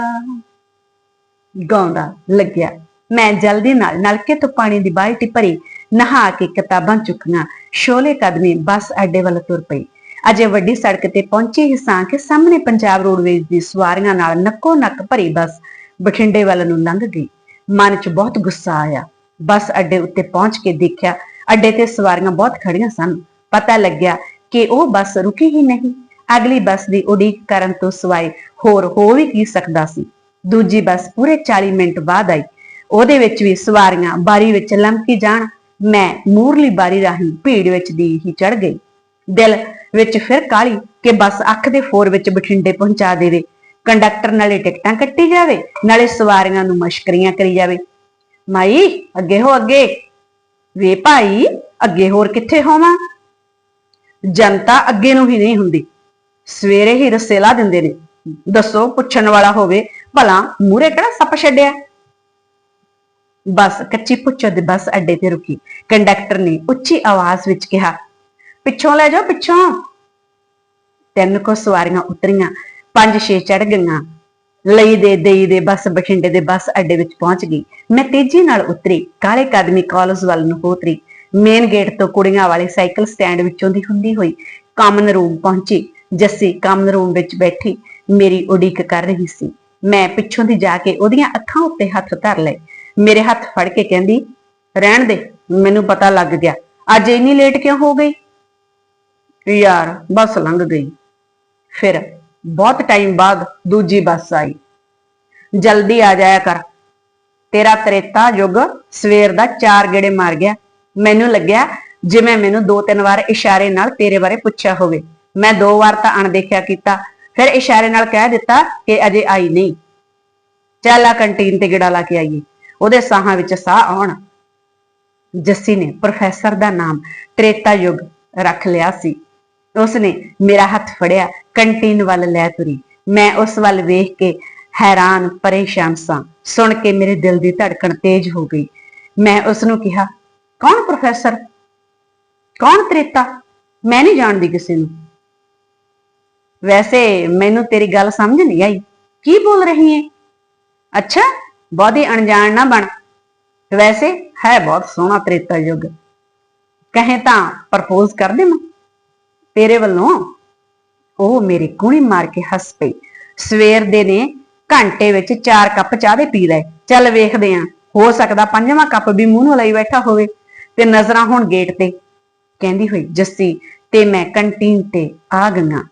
ਗਾਉਂਦਾ ਲੱਗਿਆ, ਮੈਂ ਜਲਦੀ ਨਾਲ ਨਲਕੇ ਤੋਂ ਪਾਣੀ ਦੀ ਬਾਲਟੀ ਭਰੀ, ਨਹਾ ਕੇ ਕਿਤਾਬਾਂ ਚੁੱਕੀਆਂ, ਸ਼ੋਲੇ ਕਦਮੀ ਬੱਸ ਅੱਡੇ ਵੱਲ ਤੁਰ ਪਈ। ਅਜੇ ਵੱਡੀ ਸੜਕ ਤੇ ਪਹੁੰਚੀ ਹੀ ਸਾਂ ਕਿ ਸਾਹਮਣੇ ਪੰਜਾਬ ਰੋਡਵੇਜ਼ ਦੀ ਸਵਾਰੀਆਂ ਨਾਲ ਨੱਕੋ ਨੱਕ ਭਰੀ ਬੱਸ ਬਠਿੰਡੇ ਵੱਲ ਨੂੰ ਲੰਘ ਗਈ। ਮਨ 'ਚ ਬਹੁਤ ਗੁੱਸਾ ਆਇਆ। ਬੱਸ ਅੱਡੇ ਉੱਤੇ ਪਹੁੰਚ ਕੇ ਦੇਖਿਆ, ਅੱਡੇ ਤੇ ਸਵਾਰੀਆਂ ਬਹੁਤ ਖੜੀਆਂ ਸਨ। ਪਤਾ ਲੱਗਿਆ ਕਿ ਉਹ ਬੱਸ ਰੁਕੀ ਹੀ ਨਹੀਂ। ਅਗਲੀ ਬੱਸ ਦੀ ਉਡੀਕ ਕਰਨ ਤੋਂ ਸਿਵਾਏ ਹੋਰ ਹੋ ਵੀ ਕੀ ਸਕਦਾ ਸੀ। ਦੂਜੀ ਬੱਸ ਪੂਰੇ 40 ਮਿੰਟ ਬਾਅਦ ਆਈ। ਉਹਦੇ ਵਿੱਚ ਵੀ ਸਵਾਰੀਆਂ ਬਾਰੀ ਵਿੱਚ ਲੰਮਕੀ ਜਾਣ। ਮੈਂ ਮੂਰਲੀ ਬਾਰੀ ਰਾਹੀਂ ਭੀੜ ਵਿੱਚ ਦੀ ਹੀ ਚੜ ਗਈ। ਦਿਲ ਵਿੱਚ ਫਿਰ ਕਾਲੀ ਕਿ ਬੱਸ ਅੱਖ ਦੇ ਫੋਰ ਵਿੱਚ ਬਠਿੰਡੇ ਪਹੁੰਚਾ ਦੇਵੇ ਕੰਡਕਟਰ ਨਾਲੇ ਟਿਕਟਾਂ ਕੱਟੀ ਜਾਵੇ, ਨਾਲੇ ਸਵਾਰੀਆਂ ਨੂੰ ਮਸ਼ਕਰੀਆਂ ਕਰੀ ਜਾਵੇ। ਮਾਈ, ਅੱਗੇ ਹੋ ਅੱਗੇ। ਵੇ ਭਾਈ, ਅੱਗੇ ਹੋਰ ਕਿੱਥੇ ਹੋਵਾਂ? ਜਨਤਾ ਅੱਗੇ ਨੂੰ ਹੀ ਨਹੀਂ ਹੁੰਦੀ। ਸਵੇਰੇ ਹੀ ਰਸੇਲਾ ਦਿੰਦੇ ਨੇ। ਦੱਸੋ, ਪੁੱਛਣ ਵਾਲਾ ਹੋਵੇ, ਭਲਾ ਮੂਰੇ ਕਿਹੜਾ ਸੱਪ ਛੱਡਿਆ? ਬੱਸ, ਕੱਚੀ ਪੁੱਛੋ ਦੇ ਬੱਸ ਅੱਡੇ ਤੇ ਰੁਕੀ। ਕੰਡਕਟਰ ਨੇ ਉੱਚੀ ਆਵਾਜ਼ ਵਿੱਚ ਕਿਹਾ ਪਿੱਛੋਂ ਲੈ ਜਾਓ, ਪਿੱਛੋਂ। ਤਿੰਨ ਕੋ ਸਵਾਰੀਆਂ ਉਤਰੀਆਂ, ਪੰਜ ਛੇ ਚੜ ਗਈਆਂ। ਲਈ ਦੇ, ਦੇਈ ਦੇ, ਬੱਸ, ਬਠਿੰਡੇ ਦੇ ਬੱਸ ਅੱਡੇ ਵਿੱਚ ਪਹੁੰਚ ਗਈ। ਮੈਂ ਤੇਜ਼ੀ ਨਾਲ ਉਤਰੀ, ਕਾਲੇ ਕਦਮੀ ਕਾਲਜ ਵੱਲ ਨੂੰ ਉਤਰੀ। ਮੇਨ ਗੇਟ ਤੋਂ ਕੁੜੀਆਂ ਵਾਲੇ ਸਾਈਕਲ ਸਟੈਂਡ ਵਿੱਚੋਂ ਦੀ ਹੁੰਦੀ ਹੋਈ ਕਾਮਨ ਰੂਮ ਪਹੁੰਚੀ, ਜੱਸੀ ਕਾਮਨ ਰੂਮ ਵਿੱਚ ਬੈਠੀ, ਮੇਰੀ ਉਡੀਕ ਕਰ ਰਹੀ ਸੀ। ਮੈਂ ਪਿੱਛੋਂ ਦੀ ਜਾ ਕੇ ਉਹਦੀਆਂ ਅੱਖਾਂ ਉੱਤੇ ਹੱਥ ਧਰ ਲਏ। ਮੇਰੇ ਹੱਥ ਫੜ ਕੇ ਕਹਿੰਦੀ, ਰਹਿਣ ਦੇ, ਮੈਨੂੰ ਪਤਾ ਲੱਗ ਗਿਆ। ਅੱਜ ਇੰਨੀ ਲੇਟ ਕਿਉਂ ਹੋ ਗਈ? ਯਾਰ ਬੱਸ ਲੰਘ ਗਈ। ਫਿਰ ਬਹੁਤ ਟਾਈਮ ਬਾਅਦ ਦੂਜੀ ਬੱਸ ਆਈ। ਜਲਦੀ ਆ ਜਾਇਆ ਕਰ। ਤੇਰਾ ਤਰੇਤਾ ਯੁੱਗ ਸਵੇਰ ਦਾ ਚਾਰ ਗੇੜੇ ਮਾਰ ਗਿਆ। ਮੈਨੂੰ ਲੱਗਿਆ ਜਿਵੇਂ ਮੈਨੂੰ ਦੋ ਤਿੰਨ ਵਾਰ ਇਸ਼ਾਰੇ ਨਾਲ ਤੇਰੇ ਬਾਰੇ ਪੁੱਛਿਆ ਹੋਵੇ। ਮੈਂ ਦੋ ਵਾਰ ਤਾਂ ਅਣਦੇਖਿਆ ਕੀਤਾ। ਫਿਰ ਇਸ਼ਾਰੇ ਨਾਲ ਕਹਿ ਦਿੱਤਾ ਕਿ ਅਜੇ ਆਈ ਨਹੀਂ। ਚੱਲ ਆ ਕੰਟੀਨ ਤੇ ਗੇੜਾ ਲਾ ਕੇ ਆਈਏ। ਉਹਦੇ ਸਾਹਾਂ ਵਿੱਚ ਸਾਹ ਆਉਣ। ਜੱਸੀ ਨੇ ਪ੍ਰੋਫੈਸਰ ਦਾ ਨਾਮ, ਤ੍ਰੇਤਾ ਯੁੱਗ, ਰੱਖ ਲਿਆ ਸੀ। ਉਸਨੇ ਮੇਰਾ ਹੱਥ ਫੜਿਆ, ਕੰਟੀਨ ਵੱਲ ਲੈ ਤੁਰੀ। ਮੈਂ ਉਸ ਵੱਲ ਵੇਖ ਕੇ ਹੈਰਾਨ, ਪਰੇਸ਼ਾਨ ਸਾਂ। ਸੁਣ ਕੇ ਮੇਰੇ ਦਿਲ ਦੀ ਧੜਕਣ ਤੇਜ਼ ਹੋ ਗਈ। ਮੈਂ ਉਸ ਨੂੰ ਕਿਹਾ, ਕੌਣ ਪ੍ਰੋਫੈਸਰ? ਕੌਣ ਤ੍ਰੇਤਾ? ਮੈਂ ਨਹੀਂ ਜਾਣਦੀ ਕਿਸੇ ਨੂੰ। ਵੈਸੇ ਮੈਨੂੰ ਤੇਰੀ ਗੱਲ ਸਮਝ ਨਹੀਂ ਆਈ। ਕੀ ਬੋਲ ਰਹੀ ਹੈ ਅੱਛਾ, ਬਹੁਤੀ ਅਣਜਾਣ ਨਾ ਬਣ। ਵੈਸੇ ਹੈ ਬਹੁਤ ਸੋਹਣਾ ਤ੍ਰੇਤਾ ਯੁੱਗ। ਕਹੇ ਤਾਂ, ਪ੍ਰਪੋਜ਼ ਕਰ ਦੇਵਾਂ ਤੇਰੇ ਵੱਲੋਂ ਉਹ ਮੇਰੇ ਕੂਣੀ ਮਾਰ ਕੇ ਹੱਸ ਪਈ। ਸਵੇਰ ਦੇ ਨੇ ਘੰਟੇ ਵਿੱਚ 4 ਕੱਪ ਚਾਹ ਦੇ ਪੀ ਲਏ। ਚੱਲ ਵੇਖਦੇ ਆਂ ਹੋ ਸਕਦਾ ਪੰਜਵਾਂ ਕੱਪ ਵੀ ਮੂੰਹ ਨੂੰ ਲਈ ਬੈਠਾ ਹੋਵੇ। ਤੇ ਨਜ਼ਰਾਂ ਹੁਣ ਗੇਟ ਤੇ। ਕਹਿੰਦੀ ਹੋਈ, ਜੱਸੀ, ਤੇ ਮੈਂ ਕੰਟੀਨ ਤੇ ਆ ਗਈਆਂ।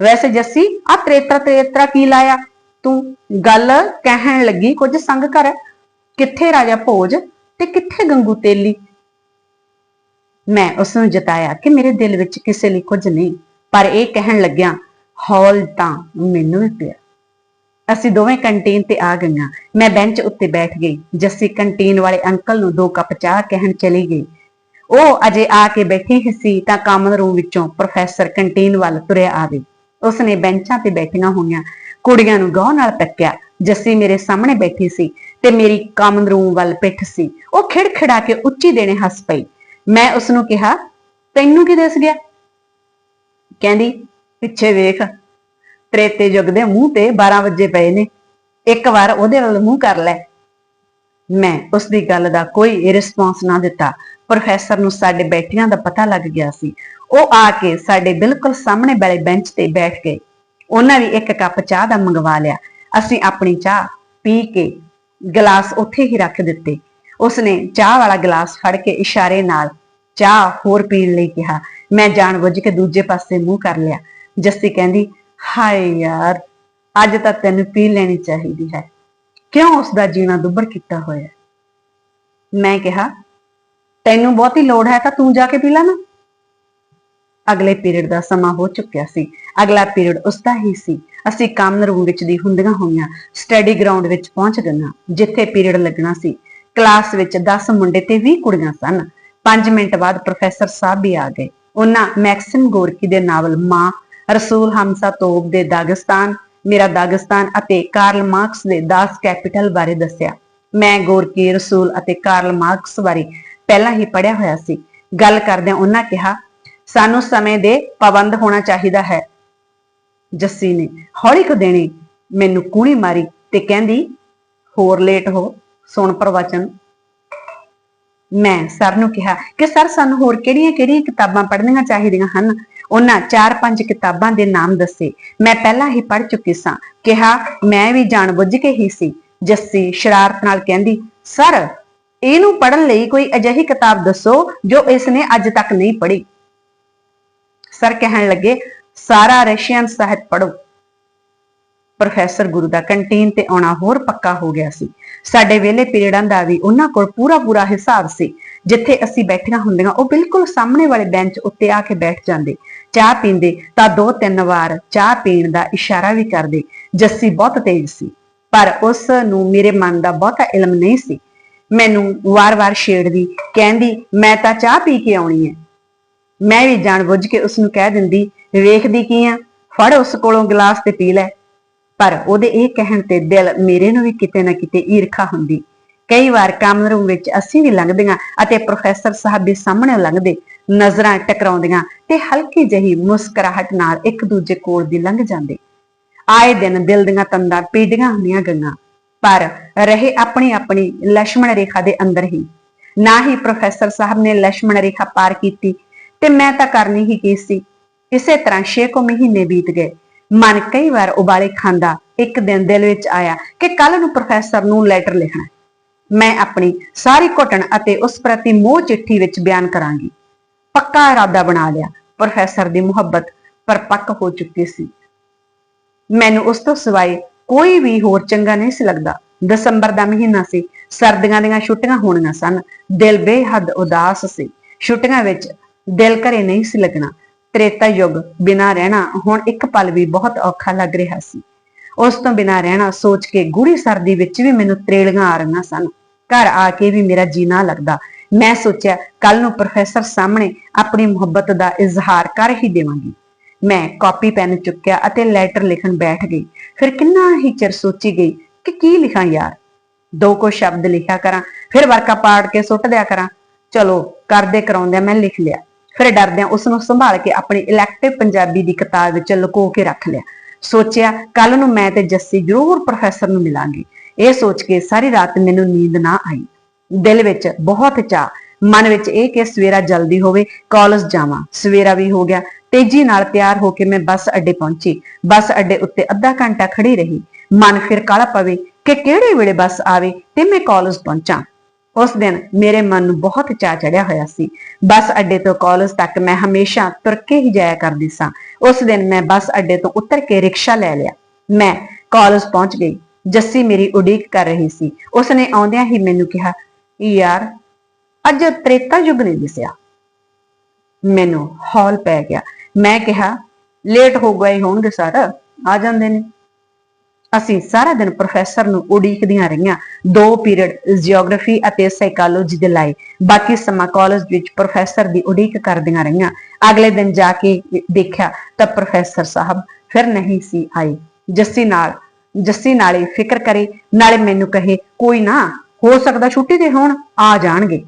ਵੈਸੇ ਜੱਸੀ ਆ ਤ੍ਰੇਤਰਾ ਤ੍ਰੇਤਰਾ ਕੀ ਲਾਇਆ? ਤੂੰ ਗੱਲ ਕਹਿਣ ਲੱਗੀ, ਕੁਝ ਸੰਗ ਕਰ। ਕਿੱਥੇ ਰਾਜਾ ਭੋਜ ਤੇ ਕਿੱਥੇ ਗੰਗੂ ਤੇਲੀ? ਮੈਂ ਉਸ ਨੂੰ ਜਤਾਇਆ ਕਿ ਮੇਰੇ ਦਿਲ ਵਿੱਚ ਕਿਸੇ ਲਈ ਕੁਝ ਨਹੀਂ, ਪਰ ਇਹ ਕਹਿਣ ਲੱਗਿਆ, ਹੌਲ ਤਾਂ ਮੈਨੂੰ ਵੀ ਪਿਆ। ਅਸੀਂ ਦੋਵੇਂ ਕੰਟੀਨ ਤੇ ਆ ਗਈਆਂ। ਮੈਂ ਬੈਂਚ ਉੱਤੇ ਬੈਠ ਗਈ। ਜੱਸੀ ਕੰਟੀਨ ਵਾਲੇ ਅੰਕਲ ਨੂੰ ਦੋ ਕੱਪ ਚਾਹ ਕਹਿਣ ਚਲੀ ਗਈ। ਉਹ ਅਜੇ ਆ ਕੇ ਬੈਠੀ ਹੀ ਸੀ ਤਾਂ ਕਾਮਨ ਰੂਮ ਵਿੱਚੋਂ ਪ੍ਰੋਫੈਸਰ ਕੰਟੀਨ ਵੱਲ ਤੁਰਿਆ ਆਵੇ। ਉਸਨੇ ਬੈਂਚਾਂ ਤੇ ਬੈਠੀਆਂ ਹੋਈਆਂ। ਕੁੜੀਆਂ ਨੂੰ ਗੌਰ ਨਾਲ ਤੱਕਿਆ। ਜੱਸੀ ਮੇਰੇ ਸਾਹਮਣੇ ਬੈਠੀ ਸੀ ਤੇ ਮੇਰੀ ਕਾਮਨ ਰੂਮ ਵੱਲ ਪਿੱਠ ਸੀ। ਉਹ ਖਿੜਖਿੜਾ ਕੇ ਉੱਚੀ ਦੇਣੇ ਹੱਸ ਪਈ। ਮੈਂ ਉਸ ਨੂੰ ਕਿਹਾ, ਤੈਨੂੰ ਕੀ ਦਿਸ ਗਿਆ ਕਹਿੰਦੀ, ਪਿੱਛੇ ਵੇਖ, ਤ੍ਰੇਤੇ ਯੁੱਗ ਦੇ ਮੂੰਹ ਤੇ 12 ਵਜੇ ਪਏ ਨੇ, ਇੱਕ ਵਾਰ ਉਹਦੇ ਵੱਲ ਮੂੰਹ ਕਰ ਲੈ। ਮੈਂ ਉਸ ਦੀ ਗੱਲ ਦਾ ਕੋਈ ਰਿਸਪੌਂਸ ਨਾ ਦਿੱਤਾ। ਪ੍ਰੋਫੈਸਰ ਨੂੰ ਸਾਡੇ ਬੈਠਿਆਂ ਦਾ ਪਤਾ ਲੱਗ ਗਿਆ ਸੀ। ਉਹ ਆ ਕੇ ਸਾਡੇ ਬਿਲਕੁਲ ਸਾਹਮਣੇ ਵਾਲੇ ਬੈਂਚ ਤੇ ਬੈਠ ਗਏ। ਉਹਨਾਂ ਵੀ ਇੱਕ ਕੱਪ ਚਾਹ ਦਾ ਮੰਗਵਾ ਲਿਆ। ਅਸੀਂ ਆਪਣੀ ਚਾਹ ਪੀ ਕੇ ਗਲਾਸ ਉੱਥੇ ਹੀ ਰੱਖ ਦਿੱਤੇ। ਉਸਨੇ ਚਾਹ ਵਾਲਾ ਗਲਾਸ ਫੜ ਕੇ ਇਸ਼ਾਰੇ ਨਾਲ ਚਾਹ ਹੋਰ ਪੀਣ ਲਈ ਕਿਹਾ। ਮੈਂ ਜਾਣਬੁੱਝ ਕੇ ਦੂਜੇ ਪਾਸੇ ਮੂੰਹ ਕਰ ਲਿਆ। ਜੱਸੀ ਕਹਿੰਦੀ, ਹਾਏ ਯਾਰ, ਅੱਜ ਤਾਂ ਤੈਨੂੰ ਪੀ ਲੈਣੀ ਚਾਹੀਦੀ ਹੈ। ਕਿਉਂ ਉਸ ਦਾ ਜੀਣਾ ਦੁੱਬਰ ਕੀਤਾ ਹੋਇਆ ਮੈਂ ਕਿਹਾ, ਤੈਨੂੰ ਬਹੁਤੀ ਲੋੜ ਹੈ ਤਾਂ ਤੂੰ ਜਾ ਕੇ ਪੀ ਲੈ ਨਾ। ਅਗਲੇ ਪੀਰੀਅਡ ਦਾ ਸਮਾਂ ਹੋ ਚੁੱਕਿਆ ਸੀ। ਅਗਲਾ ਪੀਰੀਅਡ ਉਸਦਾ ਹੀ ਸੀ। ਅਸੀਂ ਕਾਮਨ ਰੂਮ ਵਿੱਚ ਦੀ ਹੁੰਦੀਆਂ ਹੋਈਆਂ ਸਟੱਡੀ ਗਰਾਊਂਡ ਵਿੱਚ ਪਹੁੰਚ ਗਈਆਂ ਜਿੱਥੇ ਪੀਰੀਅਡ ਲੱਗਣਾ ਸੀ। ਕਲਾਸ ਵਿੱਚ 10 ਮੁੰਡੇ ਤੇ 20 ਕੁੜੀਆਂ ਸਨ। 5 ਮਿੰਟ ਬਾਅਦ ਪ੍ਰੋਫੈਸਰ ਸਾਹਿਬ ਵੀ ਆ ਗਏ। ਉਹਨਾਂ ਮੈਕਸਿਮ ਗੋਰਕੀ ਦੇ ਨਾਵਲ ਮਾਂ, ਰਸੂਲ ਹਮਸਾ ਤੋਬ ਦੇ ਦਾਗਿਸਤਾਨ, ਮੇਰਾ ਦਾਗਿਸਤਾਨ ਅਤੇ ਕਾਰਲ ਮਾਰਕਸ ਦੇ ਦਾਸ ਕੈਪੀਟਲ ਬਾਰੇ ਦੱਸਿਆ। ਮੈਂ ਗੋਰਕੀ, ਰਸੂਲ ਅਤੇ ਕਾਰਲ ਮਾਰਕਸ ਬਾਰੇ ਪਹਿਲਾਂ ਹੀ ਪੜ੍ਹਿਆ ਹੋਇਆ ਸੀ। ਗੱਲ ਕਰਦਿਆਂ ਉਹਨਾਂ ਕਿਹਾ, ਸਾਨੂੰ ਸਮੇਂ ਦੇ ਪਾਬੰਦ ਹੋਣਾ ਚਾਹੀਦਾ ਹੈ। ਜੱਸੀ ਨੇ ਹੌਲੀ ਕੁ ਦੇਣੀ ਮੈਨੂੰ ਕੂਣੀ ਮਾਰੀ ਤੇ ਕਹਿੰਦੀ, ਹੋਰ ਲੇਟ ਹੋ। ਸੁਣ ਪ੍ਰਵਚਨ। ਮੈਂ ਸਰ ਨੂੰ ਕਿਹਾ ਕਿ ਸਰ, ਸਾਨੂੰ ਹੋਰ ਕਿਹੜੀਆਂ-ਕਿਹੜੀਆਂ ਕਿਤਾਬਾਂ ਪੜ੍ਹਨੀਆਂ ਚਾਹੀਦੀਆਂ ਹਨ? ਉਹਨਾਂ ਚਾਰ ਪੰਜ ਕਿਤਾਬਾਂ ਦੇ ਨਾਮ ਦੱਸੇ। ਮੈਂ ਪਹਿਲਾਂ ਹੀ ਪੜ੍ਹ ਚੁੱਕੀ ਸਾਂ। ਕਿਹਾ, ਮੈਂ ਵੀ ਜਾਣਬੁੱਝ ਕੇ ਹੀ ਸੀ। ਜੱਸੀ ਸ਼ਰਾਰਤ ਨਾਲ ਕਹਿੰਦੀ, ਸਰ, ਇਹਨੂੰ ਪੜ੍ਹਨ ਲਈ ਕੋਈ ਅਜਿਹੀ ਕਿਤਾਬ ਦੱਸੋ ਜੋ ਇਸ ਨੇ ਅੱਜ ਤੱਕ ਨਹੀਂ ਪੜ੍ਹੀ। ਸਰ ਕਹਿਣ ਲੱਗੇ, ਸਾਰਾ ਰਸ਼ੀਅਨ ਸਾਹਿਤ ਪੜੋ ਪ੍ਰੋਫੈਸਰ ਗੁਰੂ ਦਾ ਕੰਟੀਨ ਤੇ ਆਉਣਾ ਹੋਰ ਪੱਕਾ ਹੋ ਗਿਆ ਸੀ। ਸਾਡੇ ਵੇਲੇ ਪੀਰੀਅਡਾਂ ਦਾ ਵੀ ਉਹਨਾਂ ਕੋਲ ਪੂਰਾ ਪੂਰਾ ਹਿਸਾਬ ਸੀ। ਜਿੱਥੇ ਅਸੀਂ ਬੈਠੀਆਂ ਹੁੰਦੀਆਂ, ਉਹ ਬਿਲਕੁਲ ਸਾਹਮਣੇ ਵਾਲੇ ਬੈਂਚ ਉੱਤੇ ਆ ਕੇ ਬੈਠ ਜਾਂਦੇ। ਚਾਹ ਪੀਂਦੇ ਤਾਂ ਦੋ ਤਿੰਨ ਵਾਰ ਚਾਹ ਪੀਣ ਦਾ ਇਸ਼ਾਰਾ ਵੀ ਕਰਦੇ। ਜੱਸੀ ਬਹੁਤ ਤੇਜ਼ ਸੀ, ਪਰ ਉਸ ਨੂੰ ਮੇਰੇ ਮਨ ਦਾ ਬਹੁਤਾ ਇਲਮ ਨਹੀਂ ਸੀ। ਮੈਨੂੰ ਵਾਰ-ਵਾਰ ਛੇੜਦੀ, ਕਹਿੰਦੀ, ਮੈਂ ਤਾਂ ਚਾਹ ਪੀ ਕੇ ਆਉਣੀ ਹੈ ਮੈਂ ਵੀ ਜਾਣ ਬੁੱਝ ਕੇ ਉਸ ਨੂੰ ਕਹਿ ਦਿੰਦੀ, ਵੇਖਦੀ ਕੀ ਆ? ਫੜ ਉਸ ਕੋਲੋਂ ਗਲਾਸ ਤੇ ਪੀ ਲੈ। ਪਰ ਉਹਦੇ ਇਹ ਕਹਿਣ ਤੇ ਦਿਲ ਮੇਰੇ ਨੂੰ ਵੀ ਕਿਤੇ ਨਾ ਕਿਤੇ ਈਰਖਾ ਹੁੰਦੀ। ਕਈ ਵਾਰ ਕਾਮਨ ਰੂਮ ਵਿੱਚ ਅਸੀਂ ਵੀ ਲੰਘਦੀਆਂ ਅਤੇ ਪ੍ਰੋਫੈਸਰ ਸਾਹਿਬ ਦੇ ਸਾਹਮਣੇ ਲੰਘਦੇ ਨਜ਼ਰਾਂ ਟਕਰਾਉਂਦੀਆਂ ਤੇ ਹਲਕੀ ਜਹੀ ਮੁਸਕਰਾਹਟ ਨਾਲ ਇੱਕ ਦੂਜੇ ਕੋਲ ਦੀ ਲੰਘ ਜਾਂਦੇ। ਆਏ ਦਿਨ ਦਿਲ ਦੀਆਂ ਤੰਦਾਂ ਪੀੜੀਆਂ ਹੁੰਦੀਆਂ ਗਈਆਂ, ਪਰ ਰਹੇ ਆਪਣੀ ਆਪਣੀ ਲక్ష్మణ ਰੇਖਾ ਦੇ ਅੰਦਰ ਹੀ। ਨਾ ਹੀ ਪ੍ਰੋਫੈਸਰ ਸਾਹਿਬ ਨੇ ਲక్ష్మణ ਰੇਖਾ ਪਾਰ ਕੀਤੀ ਤੇ ਮੈਂ ਤਾਂ ਕਰਨੀ ਹੀ ਕੀ ਸੀ। ਇਸੇ ਤਰ੍ਹਾਂ 6 ਕੁ ਮਹੀਨੇ ਬੀਤ ਗਏ। ਮਨ ਕਈ ਵਾਰ ਉਬਾਲੇ ਖਾਂਦਾ ਇੱਕ ਦਿਨ ਦਿਲ ਵਿੱਚ ਆਇਆ ਕਿ ਕੱਲ ਨੂੰ ਪ੍ਰੋਫੈਸਰ ਨੂੰ ਲੈਟਰ ਲਿਖਣਾ ਮੈਂ ਆਪਣੀ ਸਾਰੀ ਘੁਟਣ ਅਤੇ ਉਸ ਪ੍ਰਤੀ ਮੋਹ ਚਿੱਠੀ ਵਿੱਚ ਬਿਆਨ ਕਰਾਂਗੀ। ਪੱਕਾ ਇਰਾਦਾ ਬਣਾ ਲਿਆ ਪ੍ਰੋਫੈਸਰ ਦੀ ਮੁਹੱਬਤ ਪਰਪੱਕ ਹੋ ਚੁੱਕੀ ਸੀ। ਮੈਨੂੰ ਉਸ ਤੋਂ ਸਿਵਾਏ ਕੋਈ ਵੀ ਹੋਰ ਚੰਗਾ ਨਹੀਂ ਸੀ ਲੱਗਦਾ। ਦਸੰਬਰ ਦਾ ਮਹੀਨਾ ਸੀ, ਸਰਦੀਆਂ ਦੀਆਂ ਛੁੱਟੀਆਂ ਹੋਣੀਆਂ ਸਨ। ਦਿਲ ਬੇਹੱਦ ਉਦਾਸ ਸੀ। ਛੁੱਟੀਆਂ ਵਿੱਚ ਦਿਲ ਘਰੇ ਨਹੀਂ ਸੀ ਲੱਗਣਾ। ਤ੍ਰੇਤਾ ਯੁੱਗ ਬਿਨਾ ਰਹਿਣਾ ਹੁਣ ਇੱਕ ਪਲ ਵੀ ਬਹੁਤ ਔਖਾ ਲੱਗ ਰਿਹਾ ਸੀ। ਉਸ ਤੋਂ ਬਿਨਾ ਰਹਿਣਾ ਸੋਚ ਕੇ ਗੂੜੀ ਸਰਦੀ ਵਿੱਚ ਵੀ ਮੈਨੂੰ ਤਰੇਲੀਆਂ ਆ ਰਹੀਆਂ ਸਨ। ਘਰ ਆ ਕੇ ਵੀ ਮੇਰਾ ਜੀਣਾ ਲੱਗਦਾ। ਮੈਂ ਸੋਚਿਆ ਕੱਲ ਨੂੰ ਪ੍ਰੋਫੈਸਰ ਸਾਹਮਣੇ ਆਪਣੀ ਮੁਹੱਬਤ ਦਾ ਇਜ਼ਹਾਰ ਕਰ ਹੀ ਦੇਵਾਂਗੀ। ਮੈਂ ਕਾਪੀ, ਪੈਨ ਚੁੱਕਿਆ ਅਤੇ ਲੈਟਰ ਲਿਖਣ ਬੈਠ ਗਈ। ਫਿਰ ਕਿੰਨਾ ਹੀ ਚਿਰ ਸੋਚੀ ਗਈ ਕਿ ਕੀ ਲਿਖਾਂ ਯਾਰ? ਦੋ ਕੋ ਸ਼ਬਦ ਲਿਖਿਆ ਕਰਾਂ, ਫਿਰ ਵਰਕਾ ਪਾੜ ਕੇ ਸੁੱਟ ਦਿਆ ਕਰਾਂ। ਚਲੋ, ਕਰਦੇ ਕਰਾਉਂਦਿਆਂ ਮੈਂ ਲਿਖ ਲਿਆ। ਫਿਰ ਡਰਦਿਆਂ ਉਸ ਨੂੰ ਸੰਭਾਲ ਕੇ ਆਪਣੀ ਇਲੈਕਟਿਵ ਪੰਜਾਬੀ ਦੀ ਕਿਤਾਬ ਵਿੱਚ ਲੁਕੋ ਕੇ ਰੱਖ ਲਿਆ। ਸੋਚਿਆ ਕੱਲ ਨੂੰ ਮੈਂ ਤੇ ਜੱਸੀ ਜ਼ਰੂਰ ਪ੍ਰੋਫੈਸਰ ਨੂੰ ਮਿਲਾਂਗੇ। ਇਹ ਸੋਚ ਕੇ ਸਾਰੀ ਰਾਤ ਮੈਨੂੰ ਨੀਂਦ ਨਾ ਆਈ। ਦਿਲ ਵਿੱਚ ਬਹੁਤ ਚਾਹ ਮਨ ਵਿੱਚ ਇਹ ਕਿ ਸਵੇਰਾ ਜਲਦੀ ਹੋਵੇ, ਕਾਲਜ ਜਾਵਾਂ। ਸਵੇਰਾ ਵੀ ਹੋ ਗਿਆ। ਤੇਜ਼ੀ ਨਾਲ ਤਿਆਰ ਹੋ ਕੇ ਮੈਂ ਬੱਸ ਅੱਡੇ ਪਹੁੰਚੀ। ਬੱਸ ਅੱਡੇ ਉੱਤੇ ਅੱਧਾ ਘੰਟਾ ਖੜੀ ਰਹੀ। ਮਨ ਫਿਰ ਕਾਲਾ ਪਵੇ ਕਿ ਕਿਹੜੇ ਵੇਲੇ ਬੱਸ ਆਵੇ ਤੇ ਮੈਂ ਕਾਲਜ ਪਹੁੰਚਾਂ। ਉਸ ਦਿਨ ਮੇਰੇ ਮਨ ਨੂੰ ਬਹੁਤ ਚਾਅ ਚੜਿਆ ਹੋਇਆ ਸੀ। ਬੱਸ ਅੱਡੇ ਤੋਂ ਕਾਲਜ ਤੱਕ ਮੈਂ ਹਮੇਸ਼ਾ ਤੁਰ ਕੇ ਹੀ ਜਾਇਆ ਕਰਦੀ ਸਾਂ। ਉਸ ਦਿਨ ਮੈਂ ਬੱਸ ਅੱਡੇ ਤੋਂ ਉਤਰ ਕੇ ਰਿਕਸ਼ਾ ਲੈ ਲਿਆ। ਮੈਂ ਕਾਲਜ ਪਹੁੰਚ ਗਈ। ਜੱਸੀ ਮੇਰੀ ਉਡੀਕ ਕਰ ਰਹੀ ਸੀ। ਉਸਨੇ ਆਉਂਦਿਆਂ ਹੀ ਮੈਨੂੰ ਕਿਹਾ, ਯਾਰ, ਅੱਜ ਤ੍ਰੇਤਾ ਯੁੱਗ ਨਹੀਂ ਦਿਸਿਆ। ਮੈਨੂੰ ਹੌਲ ਪੈ ਗਿਆ। ਮੈਂ ਕਿਹਾ, ਲੇਟ ਹੋ ਗਏ ਹੋਣਗੇ ਸਰ। ਆ ਜਾਂਦੇ ਨੇ। ਅਸੀਂ ਸਾਰਾ ਦਿਨ ਪ੍ਰੋਫੈਸਰ ਨੂੰ ਉਡੀਕਦੀਆਂ ਰਹੀਆਂ। ਦੋ ਪੀਰੀਅਡ ਜੀਓਗ੍ਰਾਫੀ ਅਤੇ ਸਾਈਕੋਲੋਜੀ ਦੇ ਲਾਏ। ਬਾਕੀ ਸਮਾਂ ਕਾਲਜ ਵਿੱਚ ਪ੍ਰੋਫੈਸਰ ਦੀ ਉਡੀਕ ਕਰਦੀਆਂ ਰਹੀਆਂ। ਅਗਲੇ ਦਿਨ ਜਾ ਕੇ ਦੇਖਿਆ ਤਾਂ ਪ੍ਰੋਫੈਸਰ ਸਾਹਿਬ ਫਿਰ ਨਹੀਂ ਸੀ ਆਏ। ਜੱਸੀ ਨਾਲ, ਜੱਸੀ ਨਾਲੇ ਫਿਕਰ ਕਰੇ। ਨਾਲੇ ਮੈਨੂੰ ਕਹੇ, ਕੋਈ ਨਾ, ਹੋ ਸਕਦਾ ਛੁੱਟੀ ਤੇ ਹੋਣ, ਆ ਜਾਣਗੇ।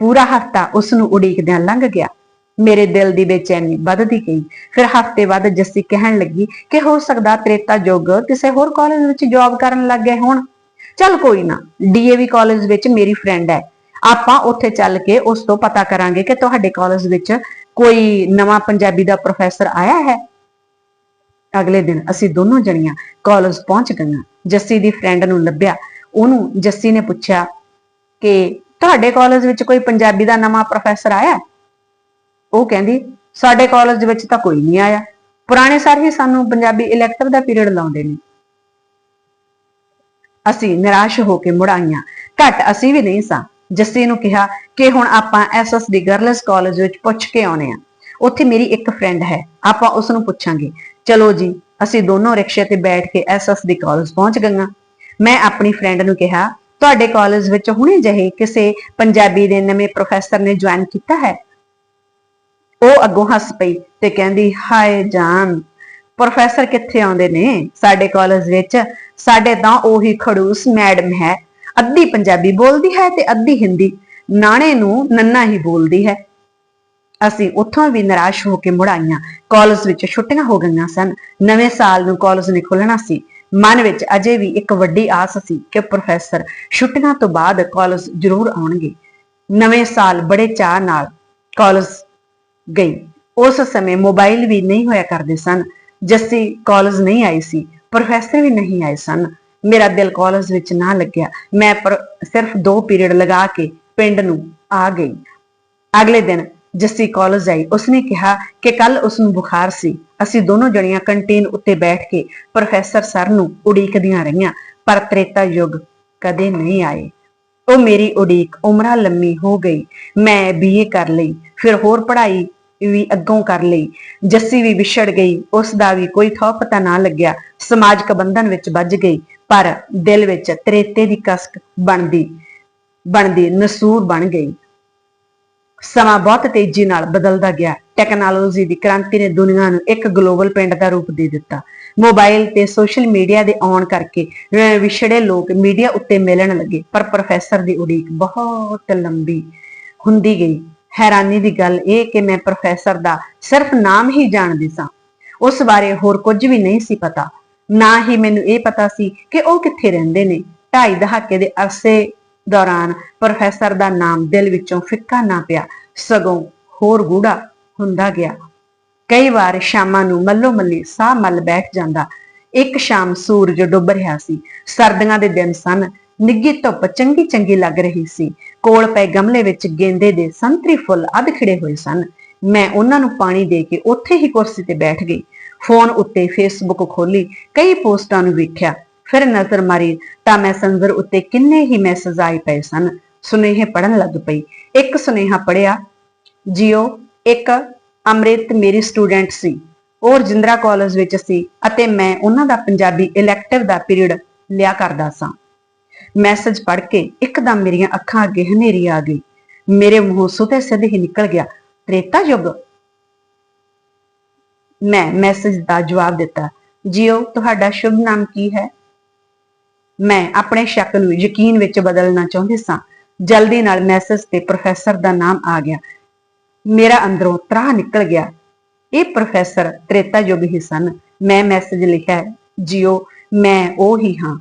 ਪੂਰਾ ਹਫਤਾ ਉਸ ਨੂੰ ਉਡੀਕਦਿਆਂ ਲੰਘ ਗਿਆ। ਮੇਰੇ ਦਿਲ ਦੀ ਬੇਚੈਨੀ ਵੱਧਦੀ ਗਈ। ਫਿਰ ਹਫ਼ਤੇ ਬਾਅਦ ਜੱਸੀ ਕਹਿਣ ਲੱਗੀ ਕਿ ਹੋ ਸਕਦਾ ਤ੍ਰੇਤਾ ਯੁੱਗ ਕਿਸੇ ਹੋਰ ਕਾਲਜ ਵਿੱਚ ਜੌਬ ਕਰਨ ਲੱਗ ਗਏ ਹੋਣ। ਚੱਲ ਕੋਈ ਨਾ ਡੀਏਵੀ ਕਾਲਜ ਵਿੱਚ ਮੇਰੀ ਫਰੈਂਡ ਹੈ। ਆਪਾਂ ਉੱਥੇ ਚੱਲ ਕੇ ਉਸ ਤੋਂ ਪਤਾ ਕਰਾਂਗੇ ਕਿ ਤੁਹਾਡੇ ਕਾਲਜ ਵਿੱਚ ਕੋਈ ਨਵਾਂ ਪੰਜਾਬੀ ਦਾ ਪ੍ਰੋਫੈਸਰ ਆਇਆ ਹੈ। ਅਗਲੇ ਦਿਨ ਅਸੀਂ ਦੋਨੋਂ ਜਣੀਆਂ ਕਾਲਜ ਪਹੁੰਚ ਗਈਆਂ। ਜੱਸੀ ਦੀ ਫਰੈਂਡ ਨੂੰ ਲੱਭਿਆ। ਉਹਨੂੰ ਜੱਸੀ ਨੇ ਪੁੱਛਿਆ ਕਿ ਤੁਹਾਡੇ ਕਾਲਜ ਵਿੱਚ ਕੋਈ ਪੰਜਾਬੀ ਦਾ ਨਵਾਂ ਪ੍ਰੋਫੈਸਰ ਆਇਆ? ਉਹ ਕਹਿੰਦੀ, ਸਾਡੇ ਕਾਲਜ ਵਿੱਚ ਤਾਂ ਕੋਈ ਨਹੀਂ ਆਇਆ। ਪੁਰਾਣੇ ਸਰ ਹੀ ਸਾਨੂੰ ਪੰਜਾਬੀ ਇਲੈਕਟਿਵ ਦਾ ਪੀਰੀਅਡ ਲਾਉਂਦੇ ਨੇ। ਅਸੀਂ ਨਿਰਾਸ਼ ਹੋ ਕੇ ਮੁੜ ਆਈਆਂ। ਘੱਟ ਅਸੀਂ ਵੀ ਨਹੀਂ ਸਾਂ। ਜੱਸੀ ਨੂੰ ਕਿਹਾ ਕਿ ਹੁਣ ਆਪਾਂ ਐਸਐਸਡੀ ਗਰਲਸ ਕਾਲਜ ਵਿੱਚ ਪੁੱਛ ਕੇ ਆਉਣੇ ਆ। ਉੱਥੇ ਮੇਰੀ ਇੱਕ ਫਰੈਂਡ ਹੈ। ਆਪਾਂ ਉਸ ਨੂੰ ਪੁੱਛਾਂਗੇ। ਚਲੋ ਜੀ, ਅਸੀਂ ਦੋਨੋਂ ਰਿਕਸ਼ੇ ਤੇ ਬੈਠ ਕੇ ਐਸਐਸਡੀ ਕਾਲਜ ਪਹੁੰਚ ਗਈਆਂ। ਮੈਂ ਆਪਣੀ ਫਰੈਂਡ ਨੂੰ ਕਿਹਾ, ਤੁਹਾਡੇ ਕਾਲਜ ਵਿੱਚ ਹੁਣੇ ਜਿਹੇ ਕਿਸੇ ਪੰਜਾਬੀ ਦੇ ਨਵੇਂ ਪ੍ਰੋਫੈਸਰ ਨੇ ਜੁਆਇਨ ਕੀਤਾ ਹੈ? ਉਹ ਅੱਗੋਂ ਹੱਸ ਪਈ ਤੇ ਕਹਿੰਦੀ, ਹਾਏ ਜਾਨ ਪ੍ਰੋਫੈਸਰ ਕਿੱਥੇ ਆਉਂਦੇ ਨੇ? ਸਾਡੇ ਕਾਲਜ ਵਿੱਚ ਸਾਡੇ ਤਾਂ ਉਹੀ ਖੜੂਸ ਮੈਡਮ ਹੈ। ਅੱਧੀ ਪੰਜਾਬੀ ਬੋਲਦੀ ਹੈ ਤੇ ਅੱਧੀ ਹਿੰਦੀ। ਨਾਣੇ ਨੂੰ ਨੰਨਾ ਹੀ ਬੋਲਦੀ ਹੈ। ਅਸੀਂ ਉੱਥੋਂ ਵੀ ਨਿਰਾਸ਼ ਹੋ ਕੇ ਮੁੜ ਆਈਆਂ। ਕਾਲਜ ਵਿੱਚ ਛੁੱਟੀਆਂ ਹੋ ਗਈਆਂ ਸਨ। ਨਵੇਂ ਸਾਲ ਨੂੰ ਕਾਲਜ ਨੇ ਖੁੱਲਣਾ ਸੀ। ਮਨ ਵਿੱਚ ਅਜੇ ਵੀ ਇੱਕ ਵੱਡੀ ਆਸ ਸੀ ਕਿ ਪ੍ਰੋਫੈਸਰ ਛੁੱਟੀਆਂ ਤੋਂ ਬਾਅਦ ਕਾਲਜ ਜ਼ਰੂਰ ਆਉਣਗੇ। ਨਵੇਂ ਸਾਲ ਬੜੇ ਚਾਅ ਨਾਲ ਕਾਲਜ ਗਈ। ਉਸ ਸਮੇਂ ਮੋਬਾਈਲ ਵੀ ਨਹੀਂ ਹੋਇਆ ਕਰਦੇ ਸਨ। ਜੱਸੀ ਕਾਲਜ ਨਹੀਂ ਆਈ ਸੀ। ਪ੍ਰੋਫੈਸਰ ਵੀ ਨਹੀਂ ਆਏ ਸਨ। ਮੇਰਾ ਦਿਲ ਕਾਲਜ ਵਿੱਚ ਨਾ ਲੱਗਿਆ। ਮੈਂ ਪਰ ਸਿਰਫ ਦੋ ਪੀਰੀਅਡ ਲਗਾ ਕੇ ਪਿੰਡ ਨੂੰ ਆ ਗਈ। ਅਗਲੇ ਦਿਨ ਜੱਸੀ ਕਾਲਜ ਆਈ। ਉਸਨੇ ਕਿਹਾ ਕਿ ਕੱਲ ਉਸ ਨੂੰ ਬੁਖਾਰ ਸੀ। ਅਸੀਂ ਦੋਨੋਂ ਜਣੀਆਂ ਕੰਟੀਨ ਉੱਤੇ ਬੈਠ ਕੇ ਪ੍ਰੋਫੈਸਰ ਸਰ ਨੂੰ ਉਡੀਕਦੀਆਂ ਰਹੀਆਂ, ਪਰ ਤ੍ਰੇਤਾ ਯੁੱਗ ਕਦੇ ਨਹੀਂ ਆਏ। ਉਹ ਮੇਰੀ ਉਡੀਕ ਉਮਰਾਂ ਲੰਮੀ ਹੋ ਗਈ। ਮੈਂ ਬੀਏ ਕਰ ਲਈ। ਫਿਰ ਹੋਰ ਪੜ੍ਹਾਈ ਵੀ ਅੱਗੋਂ ਕਰ ਲਈ। ਜੱਸੀ ਵੀ ਵਿਛੜ ਗਈ। ਉਸ ਦਾ ਵੀ ਕੋਈ ਥੋ ਪਤਾ ਨਾ ਲੱਗਿਆ। ਸਮਾਜਿਕ ਬੰਧਨ ਵਿੱਚ ਵੱਜ ਗਈ। ਪਰ ਦਿਲ ਵਿੱਚ ਤ੍ਰੇਤੇ ਦੀ ਕਸਕ ਬਣਦੀ ਬਣਦੀ, ਨਸੂਰ ਬਣ ਗਈ। ਸਮਾਂ ਬਹੁਤ ਤੇਜ਼ੀ ਨਾਲ ਬਦਲਦਾ ਗਿਆ। ਟੈਕਨੋਲੋਜੀ ਦੀ ਕ੍ਰਾਂਤੀ ਨੇ ਦੁਨੀਆ ਨੂੰ ਇੱਕ ਗਲੋਬਲ ਪਿੰਡ ਦਾ ਰੂਪ ਦੇ ਦਿੱਤਾ। ਮੋਬਾਈਲ ਤੇ ਸੋਸ਼ਲ ਮੀਡੀਆ ਦੇ ਆਉਣ ਕਰਕੇ ਵਿਛੜੇ ਲੋਕ ਮੀਡੀਆ ਉੱਤੇ ਮਿਲਣ ਲੱਗੇ। ਪਰ ਪ੍ਰੋਫੈਸਰ ਦੀ ਉਡੀਕ ਬਹੁਤ ਲੰਬੀ ਹੁੰਦੀ ਗਈ। ਹੈਰਾਨੀ ਦੀ ਗੱਲ ਇਹ ਕਿ ਮੈਂ ਪ੍ਰੋਫੈਸਰ ਦਾ ਸਿਰਫ ਨਾਮ ਹੀ ਜਾਣਦੀ ਸਾਂ। ਉਸ ਬਾਰੇ ਹੋਰ ਕੁਝ ਵੀ ਨਹੀਂ ਸੀ ਪਤਾ। ਨਾ ਹੀ ਮੈਨੂੰ ਇਹ ਪਤਾ ਸੀ ਕਿ ਉਹ ਕਿੱਥੇ ਰਹਿੰਦੇ ਨੇ। ਢਾਈ ਦਹਾਕੇ ਦੇ ਅਰਸੇ ਦੌਰਾਨ ਪ੍ਰੋਫੈਸਰ ਦਾ ਨਾਮ ਦਿਲ ਵਿੱਚੋਂ ਫਿੱਕਾ ਨਾ ਪਿਆ। ਸਗੋਂ ਹੋਰ ਗੂੜਾ ਹੁੰਦਾ ਗਿਆ। ਕਈ ਵਾਰ ਸ਼ਾਮਾਂ ਨੂੰ ਮੱਲੋ ਮੱਲੀ ਸਾਹ ਮੱਲ ਬੈਠ ਜਾਂਦਾ। ਇੱਕ ਸ਼ਾਮ ਸੂਰਜ ਡੁੱਬ ਰਿਹਾ ਸੀ। ਸਰਦੀਆਂ ਦੇ ਦਿਨ ਸਨ। ਨਿੱਗੀ ਧੁੱਪ ਚੰਗੀ ਚੰਗੀ ਲੱਗ ਰਹੀ ਸੀ। ਕੋਲ ਪਏ ਗਮਲੇ ਵਿੱਚ ਗੇਂਦੇ ਦੇ ਸੰਤਰੀ ਫੁੱਲ ਅੱਧ ਖਿੜੇ ਹੋਏ ਸਨ। ਮੈਂ ਉਹਨਾਂ ਨੂੰ ਪਾਣੀ ਦੇ ਕੇ ਉੱਥੇ ਹੀ ਕੁਰਸੀ ਤੇ ਬੈਠ ਗਈ। ਫੋਨ ਉੱਤੇ ਫੇਸਬੁੱਕ ਖੋਲੀ ਕਈ ਪੋਸਟਾਂ ਨੂੰ ਵੇਖਿਆ। ਫਿਰ ਨਜ਼ਰ ਮਾਰੀ ਤਾਂ ਮੈਂ ਸੰਜਰ ਉੱਤੇ ਕਿੰਨੇ ਹੀ ਮੈਸੇਜ ਆਏ ਪਏ ਸਨ। ਸੁਨੇਹੇ ਪੜਨ ਲੱਗ ਪਈ। ਇੱਕ ਸੁਨੇਹਾ ਪੜਿਆ ਜੀਓ, ਇੱਕ ਅੰਮ੍ਰਿਤ ਮੇਰੀ ਸਟੂਡੈਂਟ ਸੀ। ਉਹ ਰਜਿੰਦਰਾ ਕਾਲਜ ਵਿੱਚ ਸੀ ਅਤੇ ਮੈਂ ਉਹਨਾਂ ਦਾ ਪੰਜਾਬੀ ਇਲੈਕਟਿਵ ਦਾ ਪੀਰੀਅਡ ਲਿਆ ਕਰਦਾ ਸਾਂ। ਮੈਸੇਜ ਪੜ੍ਹ ਕੇ ਇੱਕਦਮ ਮੇਰੀਆਂ ਅੱਖਾਂ ਅੱਗੇ ਹਨੇਰੀ ਆ ਗਈ। ਮੇਰੇ ਮੂੰਹੋਂ ਸੁਤੇ ਸਿੱਧ ਹੀ ਨਿਕਲ ਗਿਆ ਤ੍ਰੇਤਾ ਯੁੱਗ ਮੈਂ ਮੈਸੇਜ ਦਾ ਜਵਾਬ ਦਿੱਤਾ, ਜੀਓ, ਤੁਹਾਡਾ ਸ਼ੁਭ ਨਾਮ ਕੀ ਹੈ? ਮੈਂ ਆਪਣੇ ਸ਼ੱਕ ਨੂੰ ਯਕੀਨ ਵਿੱਚ ਬਦਲਣਾ ਚਾਹੁੰਦੀ ਸਾਂ। ਜਲਦੀ ਨਾਲ ਮੈਸੇਜ ਤੇ ਪ੍ਰੋਫੈਸਰ ਦਾ ਨਾਮ ਆ ਗਿਆ। ਮੇਰਾ ਅੰਦਰੋਂ ਤਰਾ ਨਿਕਲ ਗਿਆ। ਇਹ ਪ੍ਰੋਫੈਸਰ ਤ੍ਰੇਤਾ ਯੁੱਗ ਹੀ ਸਨ। ਮੈਂ ਮੈਸੇਜ ਲਿਖਿਆ, ਜੀਓ, ਮੈਂ ਉਹ ਹੀ ਹਾਂ।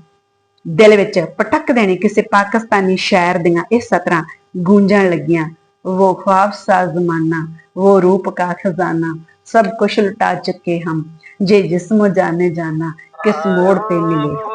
ਦਿਲ ਵਿੱਚ ਪਟਕ ਦੇਣੀ ਕਿਸੇ ਪਾਕਿਸਤਾਨੀ ਸ਼ਾਇਰ ਦੀਆਂ ਇਸ ਤਰ੍ਹਾਂ ਗੂੰਜਣ ਲੱਗੀਆਂ वो ख्वाब सा जमाना वो रूप का खजाना सब कुछ लुटा चुके हम जे जिस्म जाने जाना किस मोड़ पे मिले